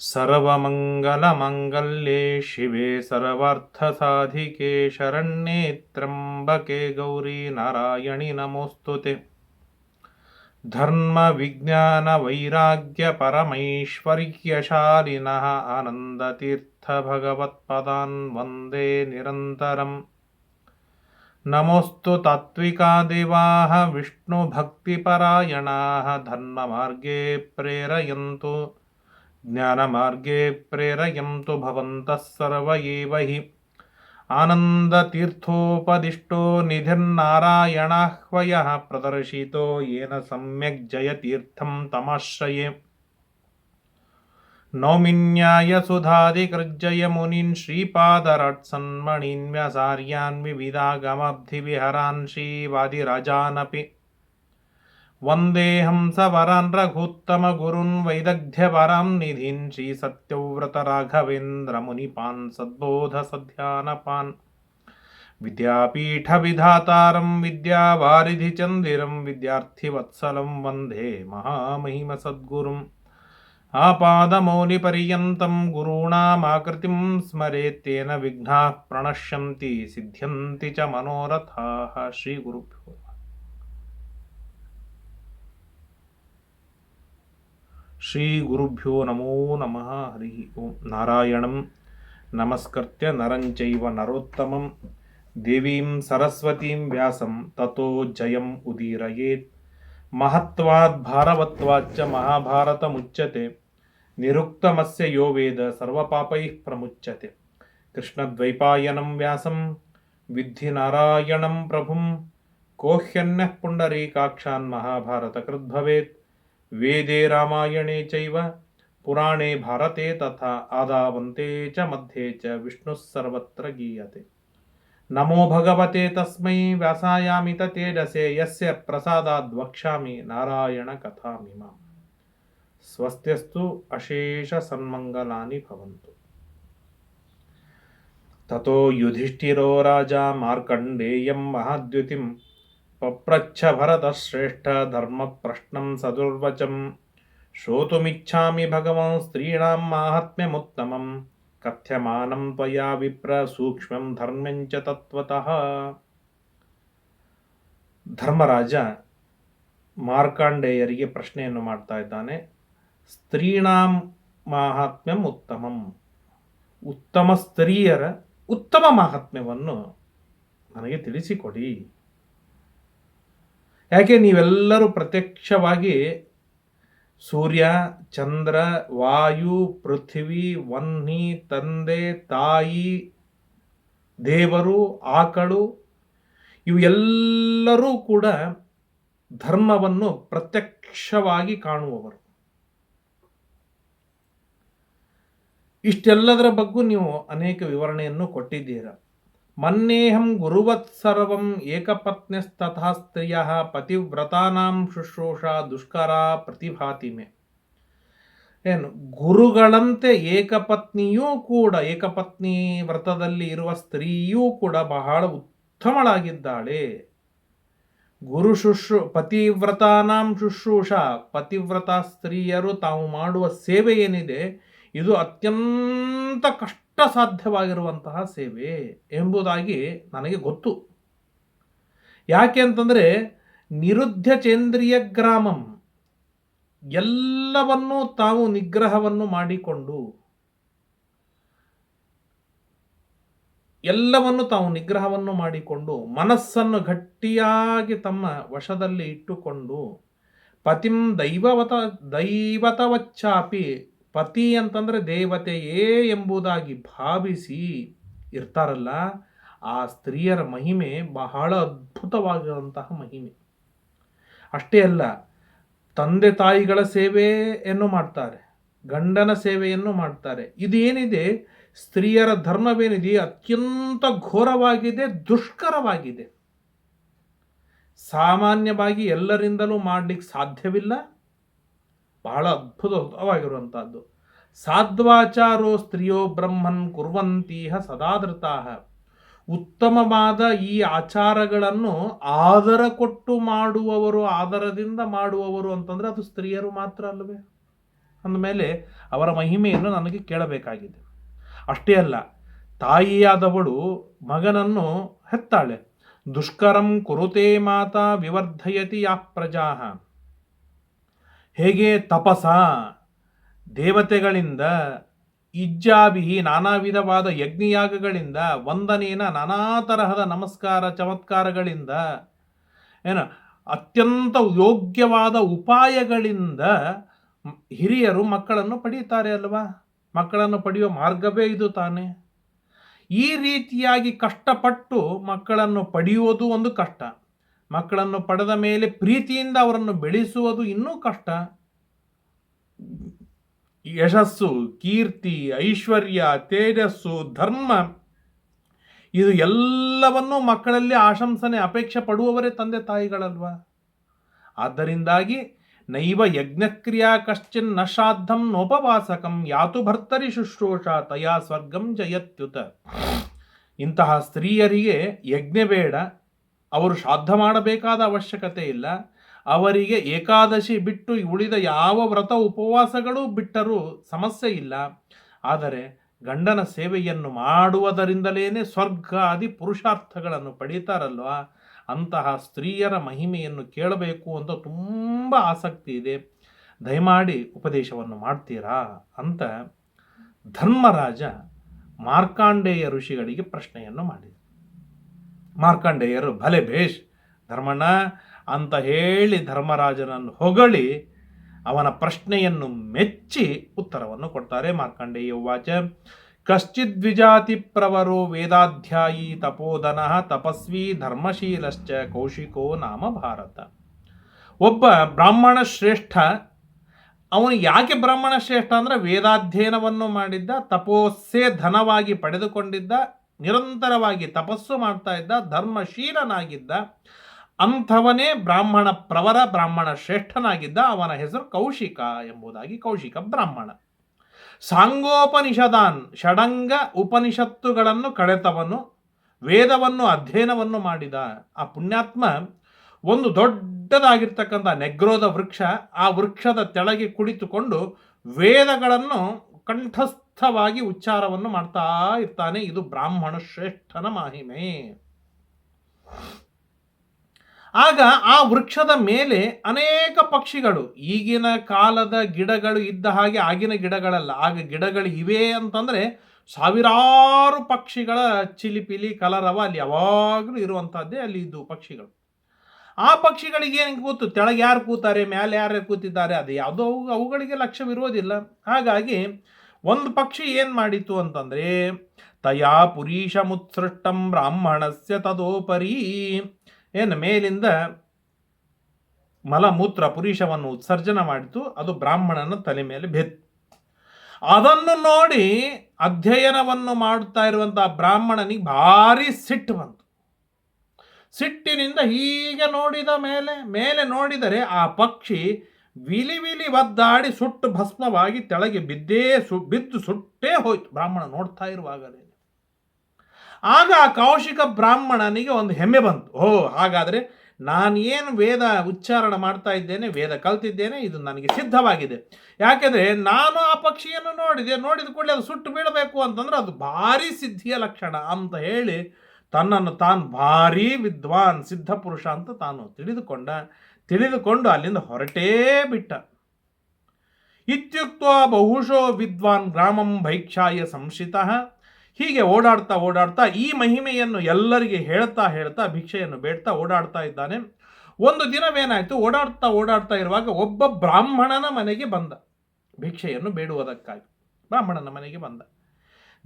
सर्वमङ्गलमङ्गल्ये शिवे सर्वार्थसाधिके शरण्ये त्र्यम्बके गौरी नारायणि नमोऽस्तु ते। धर्मविज्ञानवैराग्यपरमैश्वर्यशालिनः आनन्दतीर्थभगवत्पदान् वन्दे निरन्तरम्। नमोऽस्तु तात्विका देवाः विष्णुभक्तिपरायणाः धर्ममार्गे प्रेरयन्तु ज्ञानमार्गे प्रेरयन्तु भवन्तः सर्व एव हि आनन्दतीर्थोपदिष्टो निधिर्नारायणाह्वयः प्रदर्शितो येन सम्यक् जयतीर्थं तमाश्रये नौमिन्यायसुधादिकृज्जय मुनीन् श्रीपादरट्सन्मणीन् व्यासार्यान् विविधागमब्धिविहरान् श्रीवादिराजानपि వందేహం సవరాన్ రఘుత్తమ గురున్ వైదగ్ధ్యవరాం నిధించి సత్యవ్రత రాఘవేంద్రముని పాన్ సద్బోధ సధ్యాన పాన్ విద్యాపీఠ విధాతారం విద్యావారిధి చందిరం విద్యార్థివత్సలం వందే మహామహిమ సద్గురుం ఆపాదమౌలిపర్యంతం గురూణామాకృతిం స్మరేత్తేన విఘ్నా ప్రణశ్యంతి సిద్ధ్యంతి చ మనోరథా శ్రీగురుభ్యో श्रीगुरुभ्यो नमो नम। हरि ओम नारायण नमस्कृत्य नरं चैव नरोत्तमं। देवीं सरस्वतीं व्यासं ततो जयम् उदीरयेत्। महत्वाद् भारवत्वाच्च महाभारतमुच्यते। निरुक्तमस्य यो वेद सर्वपापैः प्रमुच्यते। कृष्णद्वैपायनं व्यासं विद्धि नारायणं प्रभुं कोह्यन्नः पुण्डरीकाक्षान् महाभारतकृद्भवेत्। ಪುರಾಣೆ ಭಾರತೆ ತಥಾ ಆದಾವಂತೆ ಚ ಮಧ್ಯೆ ಚ ವಿಷ್ಣುಃ ಸರ್ವತ್ರ ಗೀಯತೆ. ನಮೋ ಭಗವತೆ ತಸ್ಮೈ ವ್ಯಾಸಾಯಾಮಿತ ತೇಜಸೆ, ಯಸ್ಯ ಪ್ರಸಾದಾದ್ ವಕ್ಷ್ಯಾಮಿ ನಾರಾಯಣ ಕಥಾಮಿಮಾಂ ಸ್ವಸ್ತ್ಯಸ್ತು ಅಶೇಷ ಸನ್ಮಂಗಲಾನಿ ಭವಂತು. ತಥೋ ಯುಧಿಷ್ಠಿರೋ ರಾಜ ಮಾರ್ಕಂಡೇಯಂ ಮಹಾದ್ಯುತಿಂ ಪಪ್ರಚ್ಛ ಭರತಶ್ರೇಷ್ಠ ಧರ್ಮಪ್ರಶ್ನಂ ಸದುರ್ವಚಂ श्रोतुमिच्छामि भगवान् स्त्रीणां माहात्म्यमुत्तमं कथ्यमानं त्वया विप्र सूक्ष्मं धर्म्यं च तत्त्वतः ಧರ್ಮರಾಜ ಮಾರ್ಕಾಂಡೇಯರಿಗೆ ಪ್ರಶ್ನೆಯನ್ನು ಮಾಡ್ತಾ ಇದ್ದಾನೆ ಸ್ತ್ರೀಣಾಂ ಮಾಹಾತ್ಮ್ಯಂ ಉತ್ತಮಂ ಉತ್ತಮ ಸ್ತ್ರೀಯರ ಉತ್ತಮ ಮಾಹಾತ್ಮ್ಯವನ್ನು ನನಗೆ ತಿಳಿಸಿಕೊಡಿ ಯಾಕೆ ನೀವೆಲ್ಲರೂ ಪ್ರತ್ಯಕ್ಷವಾಗಿ ಸೂರ್ಯ, ಚಂದ್ರ, ವಾಯು, ಪೃಥ್ವಿ, ವನ್ನಿ, ತಂದೆ, ತಾಯಿ, ದೇವರು, ಆಕಳು, ಇವು ಕೂಡ ಧರ್ಮವನ್ನು ಪ್ರತ್ಯಕ್ಷವಾಗಿ ಕಾಣುವವರು. ಇಷ್ಟೆಲ್ಲದರ ಬಗ್ಗೆ ನೀವು ಅನೇಕ ವಿವರಣೆಯನ್ನು ಕೊಟ್ಟಿದ್ದೀರ. ಮನ್ನೇಹಂ ಗುರುವತ್ಸರ್ವಂ ಸರ್ವಂ ಏಕಪತ್ನ್ಯಸ್ತಥಾ ಸ್ತ್ರೀಯ ಪತಿವ್ರತಾನಾಂ ಶುಶ್ರೂಷಾ ದುಷ್ಕರ ಪ್ರತಿಭಾತಿ ಮೇ ಏನು, ಗುರುಗಳಂತೆ ಏಕಪತ್ನಿಯೂ ಕೂಡ, ಏಕಪತ್ನಿ ವ್ರತದಲ್ಲಿ ಇರುವ ಸ್ತ್ರೀಯೂ ಕೂಡ ಬಹಳ ಉತ್ತಮಳಾಗಿದ್ದಾಳೆ. ಗುರು ಶುಶ್ರೂ, ಪತಿವ್ರತಾನಾಂ ಶುಶ್ರೂಷ, ಪತಿವ್ರತ ಸ್ತ್ರೀಯರು ತಾವು ಮಾಡುವ ಸೇವೆ ಏನಿದೆ ಇದು ಅತ್ಯಂತ ಕಷ್ಟ ಸಾಧ್ಯವಾಗಿರುವಂತಹ ಸೇವೆ ಎಂಬುದಾಗಿ ನನಗೆ ಗೊತ್ತು. ಯಾಕೆ ಅಂತಂದರೆ ನಿರುದ್ಧ ಚೇಂದ್ರಿಯ ಗ್ರಾಮಂ ಎಲ್ಲವನ್ನೂ ತಾವು ನಿಗ್ರಹವನ್ನು ಮಾಡಿಕೊಂಡು ಎಲ್ಲವನ್ನು ತಾವು ನಿಗ್ರಹವನ್ನು ಮಾಡಿಕೊಂಡು ಮನಸ್ಸನ್ನು ಗಟ್ಟಿಯಾಗಿ ತಮ್ಮ ವಶದಲ್ಲಿ ಇಟ್ಟುಕೊಂಡು ಪತಿಂ ದೈವವತ ದೈವತವಚ್ಚಾಪಿ ಪತಿ ಅಂತಂದರೆ ದೇವತೆಯೇ ಎಂಬುದಾಗಿ ಭಾವಿಸಿ ಇರ್ತಾರಲ್ಲ, ಆ ಸ್ತ್ರೀಯರ ಮಹಿಮೆ ಬಹಳ ಅದ್ಭುತವಾಗಿರುವಂತಹ ಮಹಿಮೆ. ಅಷ್ಟೇ ಅಲ್ಲ, ತಂದೆ ತಾಯಿಗಳ ಸೇವೆಯನ್ನು ಮಾಡ್ತಾರೆ, ಗಂಡನ ಸೇವೆಯನ್ನು ಮಾಡ್ತಾರೆ. ಇದೇನಿದೆ? ಸ್ತ್ರೀಯರ ಧರ್ಮವೇನಿದೆ? ಅತ್ಯಂತ ಘೋರವಾಗಿದೆ, ದುಷ್ಕರವಾಗಿದೆ. ಸಾಮಾನ್ಯವಾಗಿ ಎಲ್ಲರಿಂದಲೂ ಮಾಡಲಿಕ್ಕೆ ಸಾಧ್ಯವಿಲ್ಲ. ಬಹಳ ಅದ್ಭುತವಾಗಿರುವಂತಹದ್ದು ಸಾಧ್ವಾಚಾರೋ ಸ್ತ್ರೀಯೋ ಬ್ರಹ್ಮನ್ ಕುರ್ವಂತೀಹ ಸದಾಧೃತಾಹ. ಉತ್ತಮವಾದ ಈ ಆಚಾರಗಳನ್ನು ಆದರ ಕೊಟ್ಟು ಮಾಡುವವರು, ಆದರದಿಂದ ಮಾಡುವವರು ಅಂತಂದ್ರೆ ಅದು ಸ್ತ್ರೀಯರು ಮಾತ್ರ ಅಲ್ಲವೇ ಅಂದಮೇಲೆ ಅವರ ಮಹಿಮೆಯನ್ನು ನನಗೆ ಕೇಳಬೇಕಾಗಿದೆ. ಅಷ್ಟೇ ಅಲ್ಲ, ತಾಯಿಯಾದವಳು ಮಗನನ್ನು ಹೆತ್ತಾಳೆ. ದುಷ್ಕರಂ ಕುರುತೇ ಮಾತಾ ವಿವರ್ಧಯತಿ ಯಾ ಪ್ರಜಾ ಹೇಗೆ ತಪಸ? ದೇವತೆಗಳಿಂದ ಇಜ್ಜಾಭಿ ನಾನಾ ವಿಧವಾದ ಯಜ್ಞಯಾಗಗಳಿಂದ ವಂದನೇನ ನಾನಾ ತರಹದ ನಮಸ್ಕಾರ ಚಮತ್ಕಾರಗಳಿಂದ ಏನು ಅತ್ಯಂತ ಯೋಗ್ಯವಾದ ಉಪಾಯಗಳಿಂದ ಹಿರಿಯರು ಮಕ್ಕಳನ್ನು ಪಡೀತಾರೆ ಅಲ್ವಾ? ಮಕ್ಕಳನ್ನು ಪಡೆಯುವ ಮಾರ್ಗವೇ ಇದು ತಾನೇ. ಈ ರೀತಿಯಾಗಿ ಕಷ್ಟಪಟ್ಟು ಮಕ್ಕಳನ್ನು ಪಡೆಯುವುದು ಒಂದು ಕಷ್ಟ. ಮಕ್ಕಳನ್ನು ಪಡೆದ ಮೇಲೆ ಪ್ರೀತಿಯಿಂದ ಅವರನ್ನು ಬೆಳೆಸುವುದು ಇನ್ನೂ ಕಷ್ಟ. ಯಶಸ್ಸು, ಕೀರ್ತಿ, ಐಶ್ವರ್ಯ, ತೇಜಸ್ಸು, ಧರ್ಮ, ಇದು ಎಲ್ಲವನ್ನೂ ಮಕ್ಕಳಲ್ಲಿ ಆಶಂಸನೆ, ಅಪೇಕ್ಷೆ ಪಡುವವರೇ ತಂದೆ ತಾಯಿಗಳಲ್ವಾ? ಆದ್ದರಿಂದಾಗಿ ನೈವ ಯಜ್ಞಕ್ರಿಯಾ ಕಶ್ಚಿನ್ನ ಶ್ರಾದ್ದಂ ನೋಪವಾಸಕಂ ಯಾತು ಭರ್ತರಿ ಶುಶ್ರೂಷ ತಯಾ ಸ್ವರ್ಗಂ ಜಯತ್ಯುತ. ಇಂತಹ ಸ್ತ್ರೀಯರಿಗೆ ಯಜ್ಞ ಬೇಡ ಅವರು ಶ್ರಾದ್ದ ಮಾಡಬೇಕಾದ ಅವಶ್ಯಕತೆ ಇಲ್ಲ. ಅವರಿಗೆ ಏಕಾದಶಿ ಬಿಟ್ಟು ಉಳಿದ ಯಾವ ವ್ರತ ಉಪವಾಸಗಳು ಬಿಟ್ಟರೂ ಸಮಸ್ಯೆ ಇಲ್ಲ. ಆದರೆ ಗಂಡನ ಸೇವೆಯನ್ನು ಮಾಡುವುದರಿಂದಲೇ ಸ್ವರ್ಗ ಆದಿ ಪುರುಷಾರ್ಥಗಳನ್ನು ಪಡೀತಾರಲ್ವಾ? ಅಂತಹ ಸ್ತ್ರೀಯರ ಮಹಿಮೆಯನ್ನು ಕೇಳಬೇಕು ಅಂತ ತುಂಬ ಆಸಕ್ತಿ ಇದೆ. ದಯಮಾಡಿ ಉಪದೇಶವನ್ನು ಮಾಡ್ತೀರಾ? ಅಂತ ಧರ್ಮರಾಜ ಮಾರ್ಕಾಂಡೇಯ ಋಷಿಗಳಿಗೆ ಪ್ರಶ್ನೆಯನ್ನು ಮಾಡಿದ. ಮಾರ್ಕಾಂಡೇಯರು, ಭಲೆ ಭೇಷ್, ಧರ್ಮಣ್ಣ, ಅಂತ ಹೇಳಿ ಧರ್ಮರಾಜನನ್ನು ಹೊಗಳಿ, ಅವನ ಪ್ರಶ್ನೆಯನ್ನು ಮೆಚ್ಚಿ ಉತ್ತರವನ್ನು ಕೊಡ್ತಾರೆ ಮಾರ್ಕಂಡೇಯ ವಾಚ ಕಶ್ಚಿದ್ವಿಜಾತಿ ಪ್ರವರೋ ವೇದಾಧ್ಯಾಯಿ ತಪೋಧನ ತಪಸ್ವಿ ಧರ್ಮಶೀಲಶ್ಚ ಕೌಶಿಕೋ ನಾಮ ಭಾರತ. ಒಬ್ಬ ಬ್ರಾಹ್ಮಣ ಶ್ರೇಷ್ಠ, ಅವನು ಯಾಕೆ ಬ್ರಾಹ್ಮಣ ಶ್ರೇಷ್ಠ ಅಂದರೆ ವೇದಾಧ್ಯಯನವನ್ನು ಮಾಡಿದ್ದ, ತಪೋಸ್ಸೇ ಧನವಾಗಿ ಪಡೆದುಕೊಂಡಿದ್ದ ನಿರಂತರವಾಗಿ ತಪಸ್ಸು ಮಾಡ್ತಾ ಇದ್ದ ಧರ್ಮಶೀಲನಾಗಿದ್ದ, ಅಂಥವನೇ ಬ್ರಾಹ್ಮಣ ಪ್ರವರ, ಬ್ರಾಹ್ಮಣ ಶ್ರೇಷ್ಠನಾಗಿದ್ದ ಅವನ ಹೆಸರು ಕೌಶಿಕ ಎಂಬುದಾಗಿ ಕೌಶಿಕ ಬ್ರಾಹ್ಮಣ. ಸಾಂಗೋಪನಿಷದಾನ್ ಷಡಂಗ ಉಪನಿಷತ್ತುಗಳನ್ನು ಕಳೆತವನು, ವೇದವನ್ನು ಅಧ್ಯಯನವನ್ನು ಮಾಡಿದ ಆ ಪುಣ್ಯಾತ್ಮ ಒಂದು ದೊಡ್ಡದಾಗಿರ್ತಕ್ಕಂಥ ನೆಗ್ರೋದ ವೃಕ್ಷ ಆ ವೃಕ್ಷದ ತೆಳಗೆ ಕುಳಿತುಕೊಂಡು ವೇದಗಳನ್ನು ಕಂಠಸ್ಥವಾಗಿ ಉಚ್ಚಾರವನ್ನು ಮಾಡ್ತಾ ಇರ್ತಾನೆ ಇದು ಬ್ರಾಹ್ಮಣ ಶ್ರೇಷ್ಠನ ಮಹಿಮೆ. ಆಗ ಆ ವೃಕ್ಷದ ಮೇಲೆ ಅನೇಕ ಪಕ್ಷಿಗಳು, ಈಗಿನ ಕಾಲದ ಗಿಡಗಳು ಇದ್ದ ಹಾಗೆ ಆಗಿನ ಗಿಡಗಳಲ್ಲ, ಆಗ ಗಿಡಗಳು ಇವೆ ಅಂತಂದರೆ ಸಾವಿರಾರು ಪಕ್ಷಿಗಳ ಚಿಲಿಪಿಲಿ, ಕಲರವ ಅಲ್ಲಿ ಯಾವಾಗಲೂ ಇರುವಂಥದ್ದೇ ಅಲ್ಲಿ ಇದ್ದು ಪಕ್ಷಿಗಳು. ಆ ಪಕ್ಷಿಗಳಿಗೆ ಏನು ಗೊತ್ತು ತೆಳಗೆ ಯಾರು ಕೂತಾರೆ ಮೇಲೆ ಯಾರು ಕೂತಿದ್ದಾರೆ, ಅದು ಯಾವುದೋ ಅವು- ಅವುಗಳಿಗೆ ಲಕ್ಷ್ಯವಿರುವುದಿಲ್ಲ. ಹಾಗಾಗಿ ಒಂದು ಪಕ್ಷಿ ಏನು ಮಾಡಿತು ಅಂತಂದರೆ, ತಯಾ ಪುರೀಶ ಮುತ್ಸೃಷ್ಟಂ ಬ್ರಾಹ್ಮಣಸ್ಯ ತದೋಪರಿ, ಏನು ಮೇಲಿಂದ ಮಲಮೂತ್ರ ಪುರುಷವನ್ನು ಉತ್ಸರ್ಜನ ಮಾಡಿತು, ಅದು ಬ್ರಾಹ್ಮಣನ ತಲೆ ಮೇಲೆ ಬೆತ್ತು. ಅದನ್ನು ನೋಡಿ ಅಧ್ಯಯನವನ್ನು ಮಾಡುತ್ತಾ ಇರುವಂತಹ ಬ್ರಾಹ್ಮಣನಿಗೆ ಭಾರಿ ಸಿಟ್ಟು ಬಂತು. ಸಿಟ್ಟಿನಿಂದ ಹೀಗೆ ನೋಡಿದ ಮೇಲೆ ಮೇಲೆ ನೋಡಿದರೆ ಆ ಪಕ್ಷಿ ವಿಲಿ ವಿಲಿ ಒದ್ದಾಡಿ ಸುಟ್ಟು ಭಸ್ಮವಾಗಿ ತೆಳಗೆ ಬಿದ್ದೇ ಸು, ಬಿದ್ದು ಸುಟ್ಟೇ ಹೋಯ್ತು. ಬ್ರಾಹ್ಮಣ ನೋಡ್ತಾ ಇರುವಾಗಲೇ. ಆಗ ಆ ಕೌಶಿಕ ಬ್ರಾಹ್ಮಣನಿಗೆ ಒಂದು ಹೆಮ್ಮೆ ಬಂತು. ಓ ಹಾಗಾದರೆ ನಾನೇನು ವೇದ ಉಚ್ಚಾರಣೆ ಮಾಡ್ತಾ ಇದ್ದೇನೆ, ವೇದ ಕಲ್ತಿದ್ದೇನೆ, ಇದು ನನಗೆ ಸಿದ್ಧವಾಗಿದೆ. ಯಾಕೆಂದರೆ ನಾನು ಆ ಪಕ್ಷಿಯನ್ನು ನೋಡಿದೆ, ನೋಡಿದ ಕೂಡಲೇ ಅದು ಸುಟ್ಟು ಬೀಳಬೇಕು ಅಂತಂದ್ರೆ ಅದು ಭಾರಿ ಸಿದ್ಧಿಯ ಲಕ್ಷಣ ಅಂತ ಹೇಳಿ ತನ್ನನ್ನು ತಾನು ಭಾರೀ ವಿದ್ವಾನ್, ಸಿದ್ಧ ಪುರುಷ ಅಂತ ತಾನು ತಿಳಿದುಕೊಂಡ. ತಿಳಿದುಕೊಂಡು ಅಲ್ಲಿಂದ ಹೊರಟೇ ಬಿಟ್ಟ. ಇತ್ಯುಕ್ತ ಬಹುಶೋ ವಿದ್ವಾನ್ ಗ್ರಾಮಂ ಭೈಕ್ಷಾಯ ಸಂಶಿತ. ಹೀಗೆ ಓಡಾಡ್ತಾ ಓಡಾಡ್ತಾ ಈ ಮಹಿಮೆಯನ್ನು ಎಲ್ಲರಿಗೆ ಹೇಳ್ತಾ ಹೇಳ್ತಾ ಭಿಕ್ಷೆಯನ್ನು ಬೇಡ್ತಾ ಓಡಾಡ್ತಾ ಇದ್ದಾನೆ. ಒಂದು ದಿನವೇನಾಯಿತು? ಓಡಾಡ್ತಾ ಓಡಾಡ್ತಾ ಇರುವಾಗ ಒಬ್ಬ ಬ್ರಾಹ್ಮಣನ ಮನೆಗೆ ಬಂದ. ಭಿಕ್ಷೆಯನ್ನು ಬೇಡುವುದಕ್ಕಾಗಿ ಬ್ರಾಹ್ಮಣನ ಮನೆಗೆ ಬಂದ.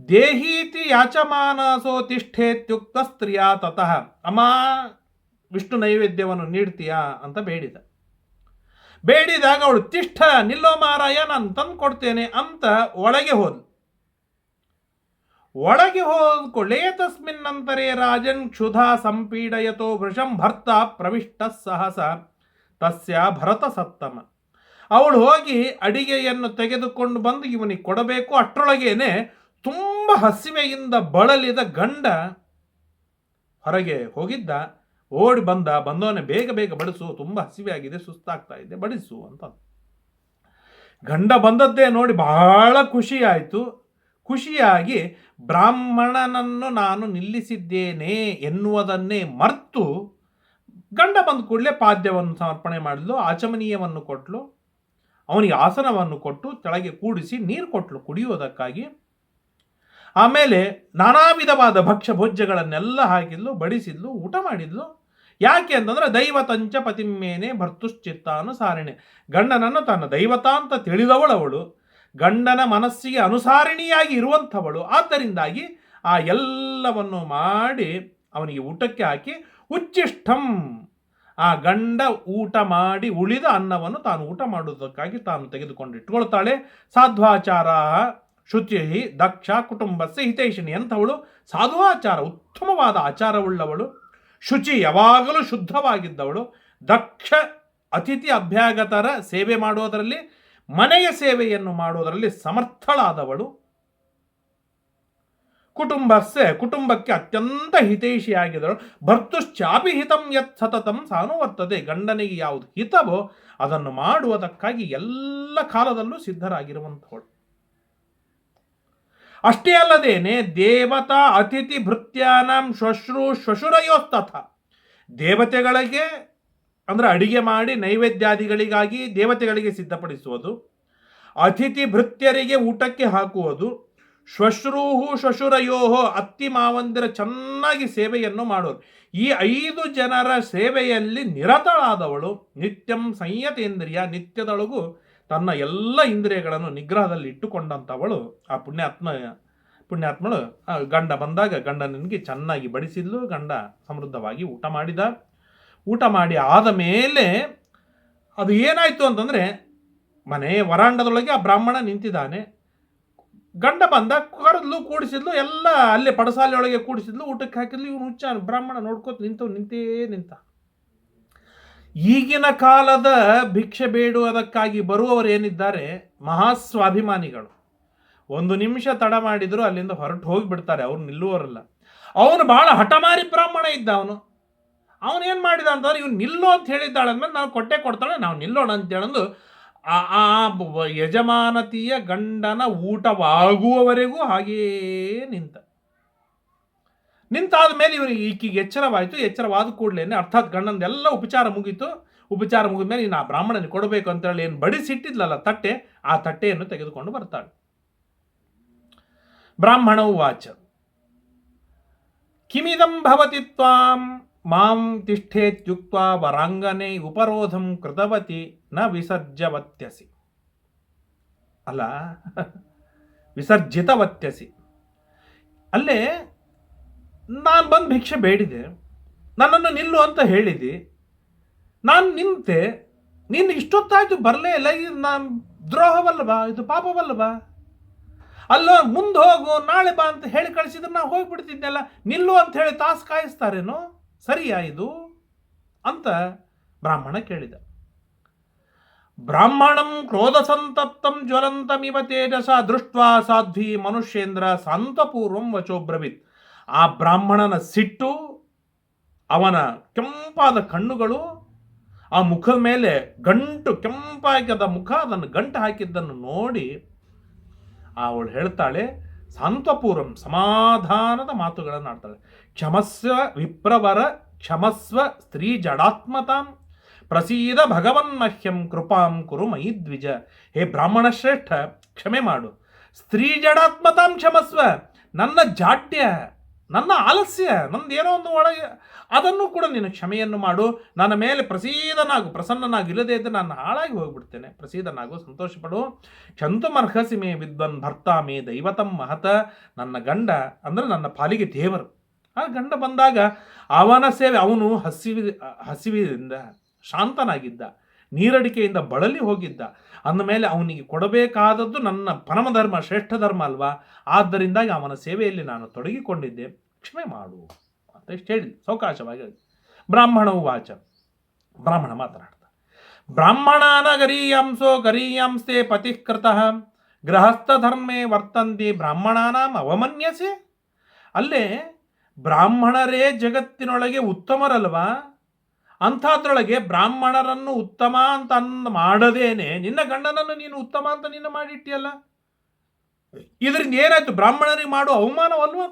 ದೇಹೀತಿ ಯಾಚಮಾನಸೋ ತಿಷ್ಠೇತ್ಯುಕ್ತ ಸ್ತ್ರೀಯ ತತಃ. ಅಮ್ಮ ವಿಷ್ಣು ನೈವೇದ್ಯವನ್ನು ನೀಡ್ತೀಯಾ ಅಂತ ಬೇಡಿದ. ಬೇಡಿದಾಗ ಅವಳು ತಿಷ್ಠ ನಿಲ್ಲೋ ಮಾರಾಯ, ನಾನು ತಂದು ಕೊಡ್ತೇನೆ ಅಂತ ಒಳಗೆ ಹೋದ್ಲು ಒಳಗೆ ತಸ್ಮಿನ್ ತಸ್ಮಿನ್ನಂತರೇ ರಾಜನ್ ಕ್ಷುಧಾ ಸಂಪೀಡಯತೋ ವೃಷಂ ಭರ್ತ ಪ್ರವಿಷ್ಟ ಸಹಸ, ತಸ್ಯ ಭರತ ಸತ್ತಮ ಅವಳು ಹೋಗಿ ಅಡಿಗೆಯನ್ನು ತೆಗೆದುಕೊಂಡು ಬಂದು ಇವನಿಗೆ ಕೊಡಬೇಕು. ಅಷ್ಟರೊಳಗೇನೆ ತುಂಬ ಹಸಿವೆಯಿಂದ ಬಳಲಿದ ಗಂಡ ಹೊರಗೆ ಹೋಗಿದ್ದ. ಓಡಿ ಬಂದ ಬಂದವನೇ ಬೇಗ ಬೇಗ ಬಡಿಸು, ತುಂಬ ಹಸಿವೆ ಆಗಿದೆ ಸುಸ್ತಾಗ್ತಾ ಇದೆ, ಬಡಿಸು ಅಂತ ಗಂಡ ಬಂದದ್ದೇ ನೋಡಿ ಬಹಳ ಖುಷಿಯಾಯಿತು. ಖುಷಿಯಾಗಿ ಬ್ರಾಹ್ಮಣನನ್ನು ನಾನು ನಿಲ್ಲಿಸಿದ್ದೇನೆ ಎನ್ನುವುದನ್ನೇ ಮರ್ತು ಗಂಡ ಬಂದ ಕೂಡಲೇ ಪಾದ್ಯವನ್ನು ಸಮರ್ಪಣೆ ಮಾಡಿದ್ಲು, ಆಚಮನೀಯವನ್ನು ಕೊಟ್ಟಲು ಅವನಿಗೆ ಆಸನವನ್ನು ಕೊಟ್ಟು ಕೆಳಗೆ ಕೂಡಿಸಿ ನೀರು ಕೊಟ್ಟಲು ಕುಡಿಯುವುದಕ್ಕಾಗಿ. ಆಮೇಲೆ ನಾನಾ ವಿಧವಾದ ಭಕ್ಷ್ಯ ಭೋಜ್ಯಗಳನ್ನೆಲ್ಲ ಹಾಕಿದ್ಲು, ಬಡಿಸಿದ್ಲು, ಊಟ ಮಾಡಿದ್ಲು. ಯಾಕೆ ಅಂತಂದ್ರೆ ದೈವತಂಚ ಪತಿಮೇನೆ ಭರ್ತುಶ್ಚಿತ್ತಾನುಸಾರಿಣೆ ಗಂಡನನ್ನು ತನ್ನ ದೈವತ ಅಂತ ತಿಳಿದವಳವಳು, ಗಂಡನ ಮನಸ್ಸಿಗೆ ಅನುಸಾರಿಣಿಯಾಗಿ ಇರುವಂಥವಳು. ಆದ್ದರಿಂದಾಗಿ ಆ ಎಲ್ಲವನ್ನು ಮಾಡಿ ಅವನಿಗೆ ಊಟಕ್ಕೆ ಹಾಕಿ ಉಚ್ಚಿಷ್ಟಂ ಆ ಗಂಡ ಊಟ ಮಾಡಿ ಉಳಿದ ಅನ್ನವನ್ನು ತಾನು ಊಟ ಮಾಡುವುದಕ್ಕಾಗಿ ತಾನು ತೆಗೆದುಕೊಂಡು ಇಟ್ಕೊಳ್ತಾಳೆ. ಸಾಧ್ವಾಚಾರ ಶುಚಿ ದಕ್ಷ ಕುಟುಂಬಸ್ಯ ಹಿತೈಷಿಣಿ ಅಂಥವಳು ಸಾಧುವಾಚಾರ, ಉತ್ತಮವಾದ ಆಚಾರವುಳ್ಳವಳು. ಶುಚಿ ಯಾವಾಗಲೂ ಶುದ್ಧವಾಗಿದ್ದವಳು. ದಕ್ಷ ಅತಿಥಿ ಅಭ್ಯಾಗತರ ಸೇವೆ ಮಾಡೋದರಲ್ಲಿ ಮನೆಯ ಸೇವೆಯನ್ನು ಮಾಡುವುದರಲ್ಲಿ ಸಮರ್ಥಳಾದವಳು. ಕುಟುಂಬಸ್ಯ, ಕುಟುಂಬಕ್ಕೆ ಅತ್ಯಂತ ಹಿತೈಷಿಯಾಗಿದ್ದಳು. ಭರ್ತುಶ್ಚಾಪಿ ಹಿತಂ ಯತ್ ಸತತಂ ಸಾನುವರ್ತದೆ ಗಂಡನಿಗೆ ಯಾವುದು ಹಿತವೋ ಅದನ್ನು ಮಾಡುವುದಕ್ಕಾಗಿ ಎಲ್ಲ ಕಾಲದಲ್ಲೂ ಸಿದ್ಧರಾಗಿರುವಂಥವಳು. ಅಷ್ಟೇ ಅಲ್ಲದೇನೆ ದೇವತಾ ಅತಿಥಿ ಭೃತ್ಯಾನಂ ಶ್ವಶ್ರು ಶ್ವಶುರಯೋತ್ತಥ ದೇವತೆಗಳಿಗೆ ಅಂದರೆ ಅಡಿಗೆ ಮಾಡಿ ನೈವೇದ್ಯಾದಿಗಳಿಗಾಗಿ ದೇವತೆಗಳಿಗೆ ಸಿದ್ಧಪಡಿಸುವುದು. ಅತಿಥಿ ಭೃತ್ಯರಿಗೆ ಊಟಕ್ಕೆ ಹಾಕುವುದು. ಶ್ವಶ್ರೂಹು ಶ್ವಶುರಯೋಹೋ ಅತ್ತಿ ಮಾವಂದಿರ ಚೆನ್ನಾಗಿ ಸೇವೆಯನ್ನು ಮಾಡೋರು ಈ ಐದು ಜನರ ಸೇವೆಯಲ್ಲಿ ನಿರತಳಾದವಳು. ನಿತ್ಯಂ ಸಂಯತೇಂದ್ರಿಯ ನಿತ್ಯದೊಳಗೂ ತನ್ನ ಎಲ್ಲ ಇಂದ್ರಿಯಗಳನ್ನು ನಿಗ್ರಹದಲ್ಲಿ ಇಟ್ಟುಕೊಂಡಂಥವಳು ಆ ಪುಣ್ಯಾತ್ಮ, ಪುಣ್ಯಾತ್ಮಳು ಗಂಡ ಬಂದಾಗ ಗಂಡನಿಗೆ ಚೆನ್ನಾಗಿ ಬಡಿಸಿದ್ಲು, ಗಂಡ ಸಮೃದ್ಧವಾಗಿ ಊಟ ಮಾಡಿದ. ಊಟ ಮಾಡಿ ಆದ ಮೇಲೆ ಅದು ಏನಾಯಿತು ಅಂತಂದರೆ ಮನೆ ವರಾಂಡದೊಳಗೆ ಆ ಬ್ರಾಹ್ಮಣ ನಿಂತಿದ್ದಾನೆ. ಗಂಡ ಬಂದ ಕರೆದ್ಲು, ಕೂಡಿಸಿದ್ಲು, ಎಲ್ಲ ಅಲ್ಲೇ ಪಡಸಾಲೆಯೊಳಗೆ ಕೂಡಿಸಿದ್ಲು, ಊಟಕ್ಕೆ ಹಾಕಿದ್ಲು, ಇವನು ಹುಚ್ಚ, ಬ್ರಾಹ್ಮಣ ನೋಡ್ಕೋತ ನಿಂತು, ನಿಂತೇ ನಿಂತ. ಈಗಿನ ಕಾಲದ ಭಿಕ್ಷೆ ಬೇಡುವುದಕ್ಕಾಗಿ ಬರುವವರು ಏನಿದ್ದಾರೆ? ಮಹಾಸ್ವಾಭಿಮಾನಿಗಳು. ಒಂದು ನಿಮಿಷ ತಡ ಮಾಡಿದ್ರು ಅಲ್ಲಿಂದ ಹೊರಟು ಹೋಗಿಬಿಡ್ತಾರೆ, ಅವ್ರು ನಿಲ್ಲುವರಲ್ಲ ಅವನು ಬಹಳ ಹಠಮಾರಿ ಬ್ರಾಹ್ಮಣ ಇದ್ದ ಅವನು. ಅವನು ಏನು ಮಾಡಿದ ಅಂತಂದ್ರೆ, ಇವ್ನು ನಿಲ್ಲೋ ಅಂತ ಹೇಳಿದ್ದಾಳೆ ಅಂದ್ಮೇಲೆ ನಾವು ಕೊಟ್ಟೆ ಕೊಡ್ತಾಳೆ, ನಾವು ನಿಲ್ಲೋಣ ಅಂತ ಹೇಳಂದು ಆ ಯಜಮಾನತಿಯ ಗಂಡನ ಊಟವಾಗುವವರೆಗೂ ಹಾಗೇ ನಿಂತ. ನಿಂತಾದ ಮೇಲೆ ಇವರು ಈಕಿಗೆ ಎಚ್ಚರವಾಯಿತು, ಎಚ್ಚರವಾದ ಕೂಡಲೇ ಅರ್ಥಾತ್ ಗಂಡಂದೆಲ್ಲ ಉಪಚಾರ ಮುಗೀತು. ಉಪಚಾರ ಮುಗಿದ ಮೇಲೆ ಇನ್ನು ಆ ಬ್ರಾಹ್ಮಣನಿಗೆ ಕೊಡಬೇಕು ಅಂತೇಳಿ ಏನು ಬಡಿಸಿಟ್ಟಿದ್ಲಲ್ಲ ತಟ್ಟೆ, ಆ ತಟ್ಟೆಯನ್ನು ತೆಗೆದುಕೊಂಡು ಬರ್ತಾಳೆ. ಬ್ರಾಹ್ಮಣ ವಾಚ ಕಿಮಿದಂ ಭವತಿ ತ್ವಾಂ, ಮಾಂ ತಿಷ್ಠೇತ್ಯುಕ್ತ ವರಾಂಗನೆ ಉಪರೋಧಂ ಕೃತವತಿ, ನ ವಿಸರ್ಜವತ್ಯಸಿ ಅಲ್ಲ, ವಿಸರ್ಜಿತವತ್ಯಸಿ. ಅಲ್ಲೇ ನಾನು ಬಂದು ಭಿಕ್ಷೆ ಬೇಡಿದೆ. ನನ್ನನ್ನು ನಿಲ್ಲು ಅಂತ ಹೇಳಿದಿ. ನಾನು ನಿಂತೆ, ನೀನು ಇಷ್ಟೊತ್ತಾಯಿತು ಬರಲೇ ಇಲ್ಲ. ಇದು ನಾನು ದ್ರೋಹವಲ್ಲವಾ? ಇದು ಪಾಪವಲ್ಲವಾ? ಅಲ್ಲೋ, ಮುಂದೆ ಹೋಗು, ನಾಳೆ ಬಾ ಅಂತ ಹೇಳಿ ಕಳಿಸಿದ್ರೆ ನಾವು ಹೋಗಿಬಿಡ್ತಿದ್ದೆಲ್ಲ ನಿಲ್ಲು ಅಂತ ಹೇಳಿ ತಾಸು ಕಾಯಿಸ್ತಾರೇನೋ? ಸರಿಯಾ ಇದು? ಅಂತ ಬ್ರಾಹ್ಮಣ ಕೇಳಿದ. ಬ್ರಾಹ್ಮಣಂ ಕ್ರೋಧ ಸಂತಪ್ತಂ ಜ್ವಲಂತಮಿವ ತೇಜಸ ದೃಷ್ಟ್ವಾ ಸಾಧ್ವಿ ಮನುಷ್ಯೇಂದ್ರ ಸಂತಪೂರ್ವಂ ವಚೋಬ್ರವಿತ್. ಆ ಬ್ರಾಹ್ಮಣನ ಸಿಟ್ಟು, ಅವನ ಕೆಂಪಾದ ಕಣ್ಣುಗಳು, ಆ ಮುಖದ ಮೇಲೆ ಗಂಟು ಕೆಂಪಾಗದ ಮುಖ, ಅದನ್ನು ಗಂಟು ಹಾಕಿದ್ದನ್ನು ನೋಡಿ ಅವಳು ಹೇಳ್ತಾಳೆ ಸಾಂತ್ವಪೂರ್ವಂ ಸಮಾಧಾನದ ಮಾತುಗಳನ್ನು ಆಡ್ತಾಳೆ. ಕ್ಷಮಸ್ವ ವಿಪ್ರವರ, ಕ್ಷಮಸ್ವ ಸ್ತ್ರೀ ಜಡಾತ್ಮತಾಂ, ಪ್ರಸೀದ ಭಗವನ್ಮಹ್ಯಂ ಕೃಪಾಂ ಕುರು ಮಯಿ ದ್ವಿಜ. ಹೇ ಬ್ರಾಹ್ಮಣ ಶ್ರೇಷ್ಠ, ಕ್ಷಮೆ ಮಾಡು. ಸ್ತ್ರೀ ಜಡಾತ್ಮತಾಂ ಕ್ಷಮಸ್ವ, ನನ್ನ ಜಾಡ್ಯ. ನನ್ನ ಆಲಸ್ಯ, ನಂದೇನೋ ಒಂದು ಒಳಗೆ ಅದನ್ನು ಕೂಡ ನೀನು ಕ್ಷಮೆಯನ್ನು ಮಾಡು. ನನ್ನ ಮೇಲೆ ಪ್ರಸೀದನಾಗು ಪ್ರಸನ್ನನಾಗು ಇಲ್ಲದೇ ಇದ್ದರೆ ನಾನು ಹಾಳಾಗಿ ಹೋಗಿಬಿಡ್ತೇನೆ. ಪ್ರಸೀದನಾಗು, ಸಂತೋಷಪಡು. ಚಂತುಮರ್ಹಸಿ ಮೇ ವಿದ್ವನ್ ಭರ್ತಾ ಮೇ ದೈವತಂ ಮಹತ. ನನ್ನ ಗಂಡ, ಅಂದರೆ ನನ್ನ ಪಾಲಿಗೆ ದೇವರು. ಆ ಗಂಡ ಬಂದಾಗ ಅವನ ಸೇವೆ, ಅವನು ಹಸಿವಿ, ಹಸಿವಿನಿಂದ ಶಾಂತನಾಗಿದ್ದ. ನೀರಡಿಕೆಯಿಂದ ಬಳಲಿ ಹೋಗಿದ್ದ. ಅಂದಮೇಲೆ ಅವನಿಗೆ ಕೊಡಬೇಕಾದದ್ದು ನನ್ನ ಪರಮ ಧರ್ಮ ಶ್ರೇಷ್ಠ ಧರ್ಮ ಅಲ್ವಾ? ಆದ್ದರಿಂದಾಗಿ ಅವನ ಸೇವೆಯಲ್ಲಿ ನಾನು ತೊಡಗಿಕೊಂಡಿದ್ದೆ. ಕ್ಷಮೆ ಮಾಡು ಅಂತ ಇಷ್ಟು ಹೇಳಿ ಸಾವಕಾಶವಾಗಿ ಬ್ರಾಹ್ಮಣವು ಬ್ರಾಹ್ಮಣ ವಾಚ ಬ್ರಾಹ್ಮಣ ಮಾತನಾಡ್ತ ಬ್ರಾಹ್ಮಣಾನ ಗರೀಯಾಂಸೋ ಗರೀಯಾಂಸೆ ಪತಿಕೃತಃ. ಗೃಹಸ್ಥ ಧರ್ಮೇ ವರ್ತಂತಿ ಬ್ರಾಹ್ಮಣಾನಾಂ ಅವಮನ್ಯಸೆ. ಅಲ್ಲೇ ಬ್ರಾಹ್ಮಣರೇ ಜಗತ್ತಿನೊಳಗೆ ಉತ್ತಮರಲ್ವಾ? ಅಂಥದ್ರೊಳಗೆ ಬ್ರಾಹ್ಮಣರನ್ನು ಉತ್ತಮ ಅಂತ ಅಂದ್ ಮಾಡದೇನೆ. ನಿನ್ನ ಗಂಡನನ್ನು ನೀನು ಉತ್ತಮ ಅಂತ ನಿನ್ನ ಮಾಡಿಟ್ಟಿಯಲ್ಲ? ಇದರಿಂದ ಏನಾಯ್ತು? ಬ್ರಾಹ್ಮಣರಿಗೆ ಮಾಡೋ ಅವಮಾನವಲ್ವ?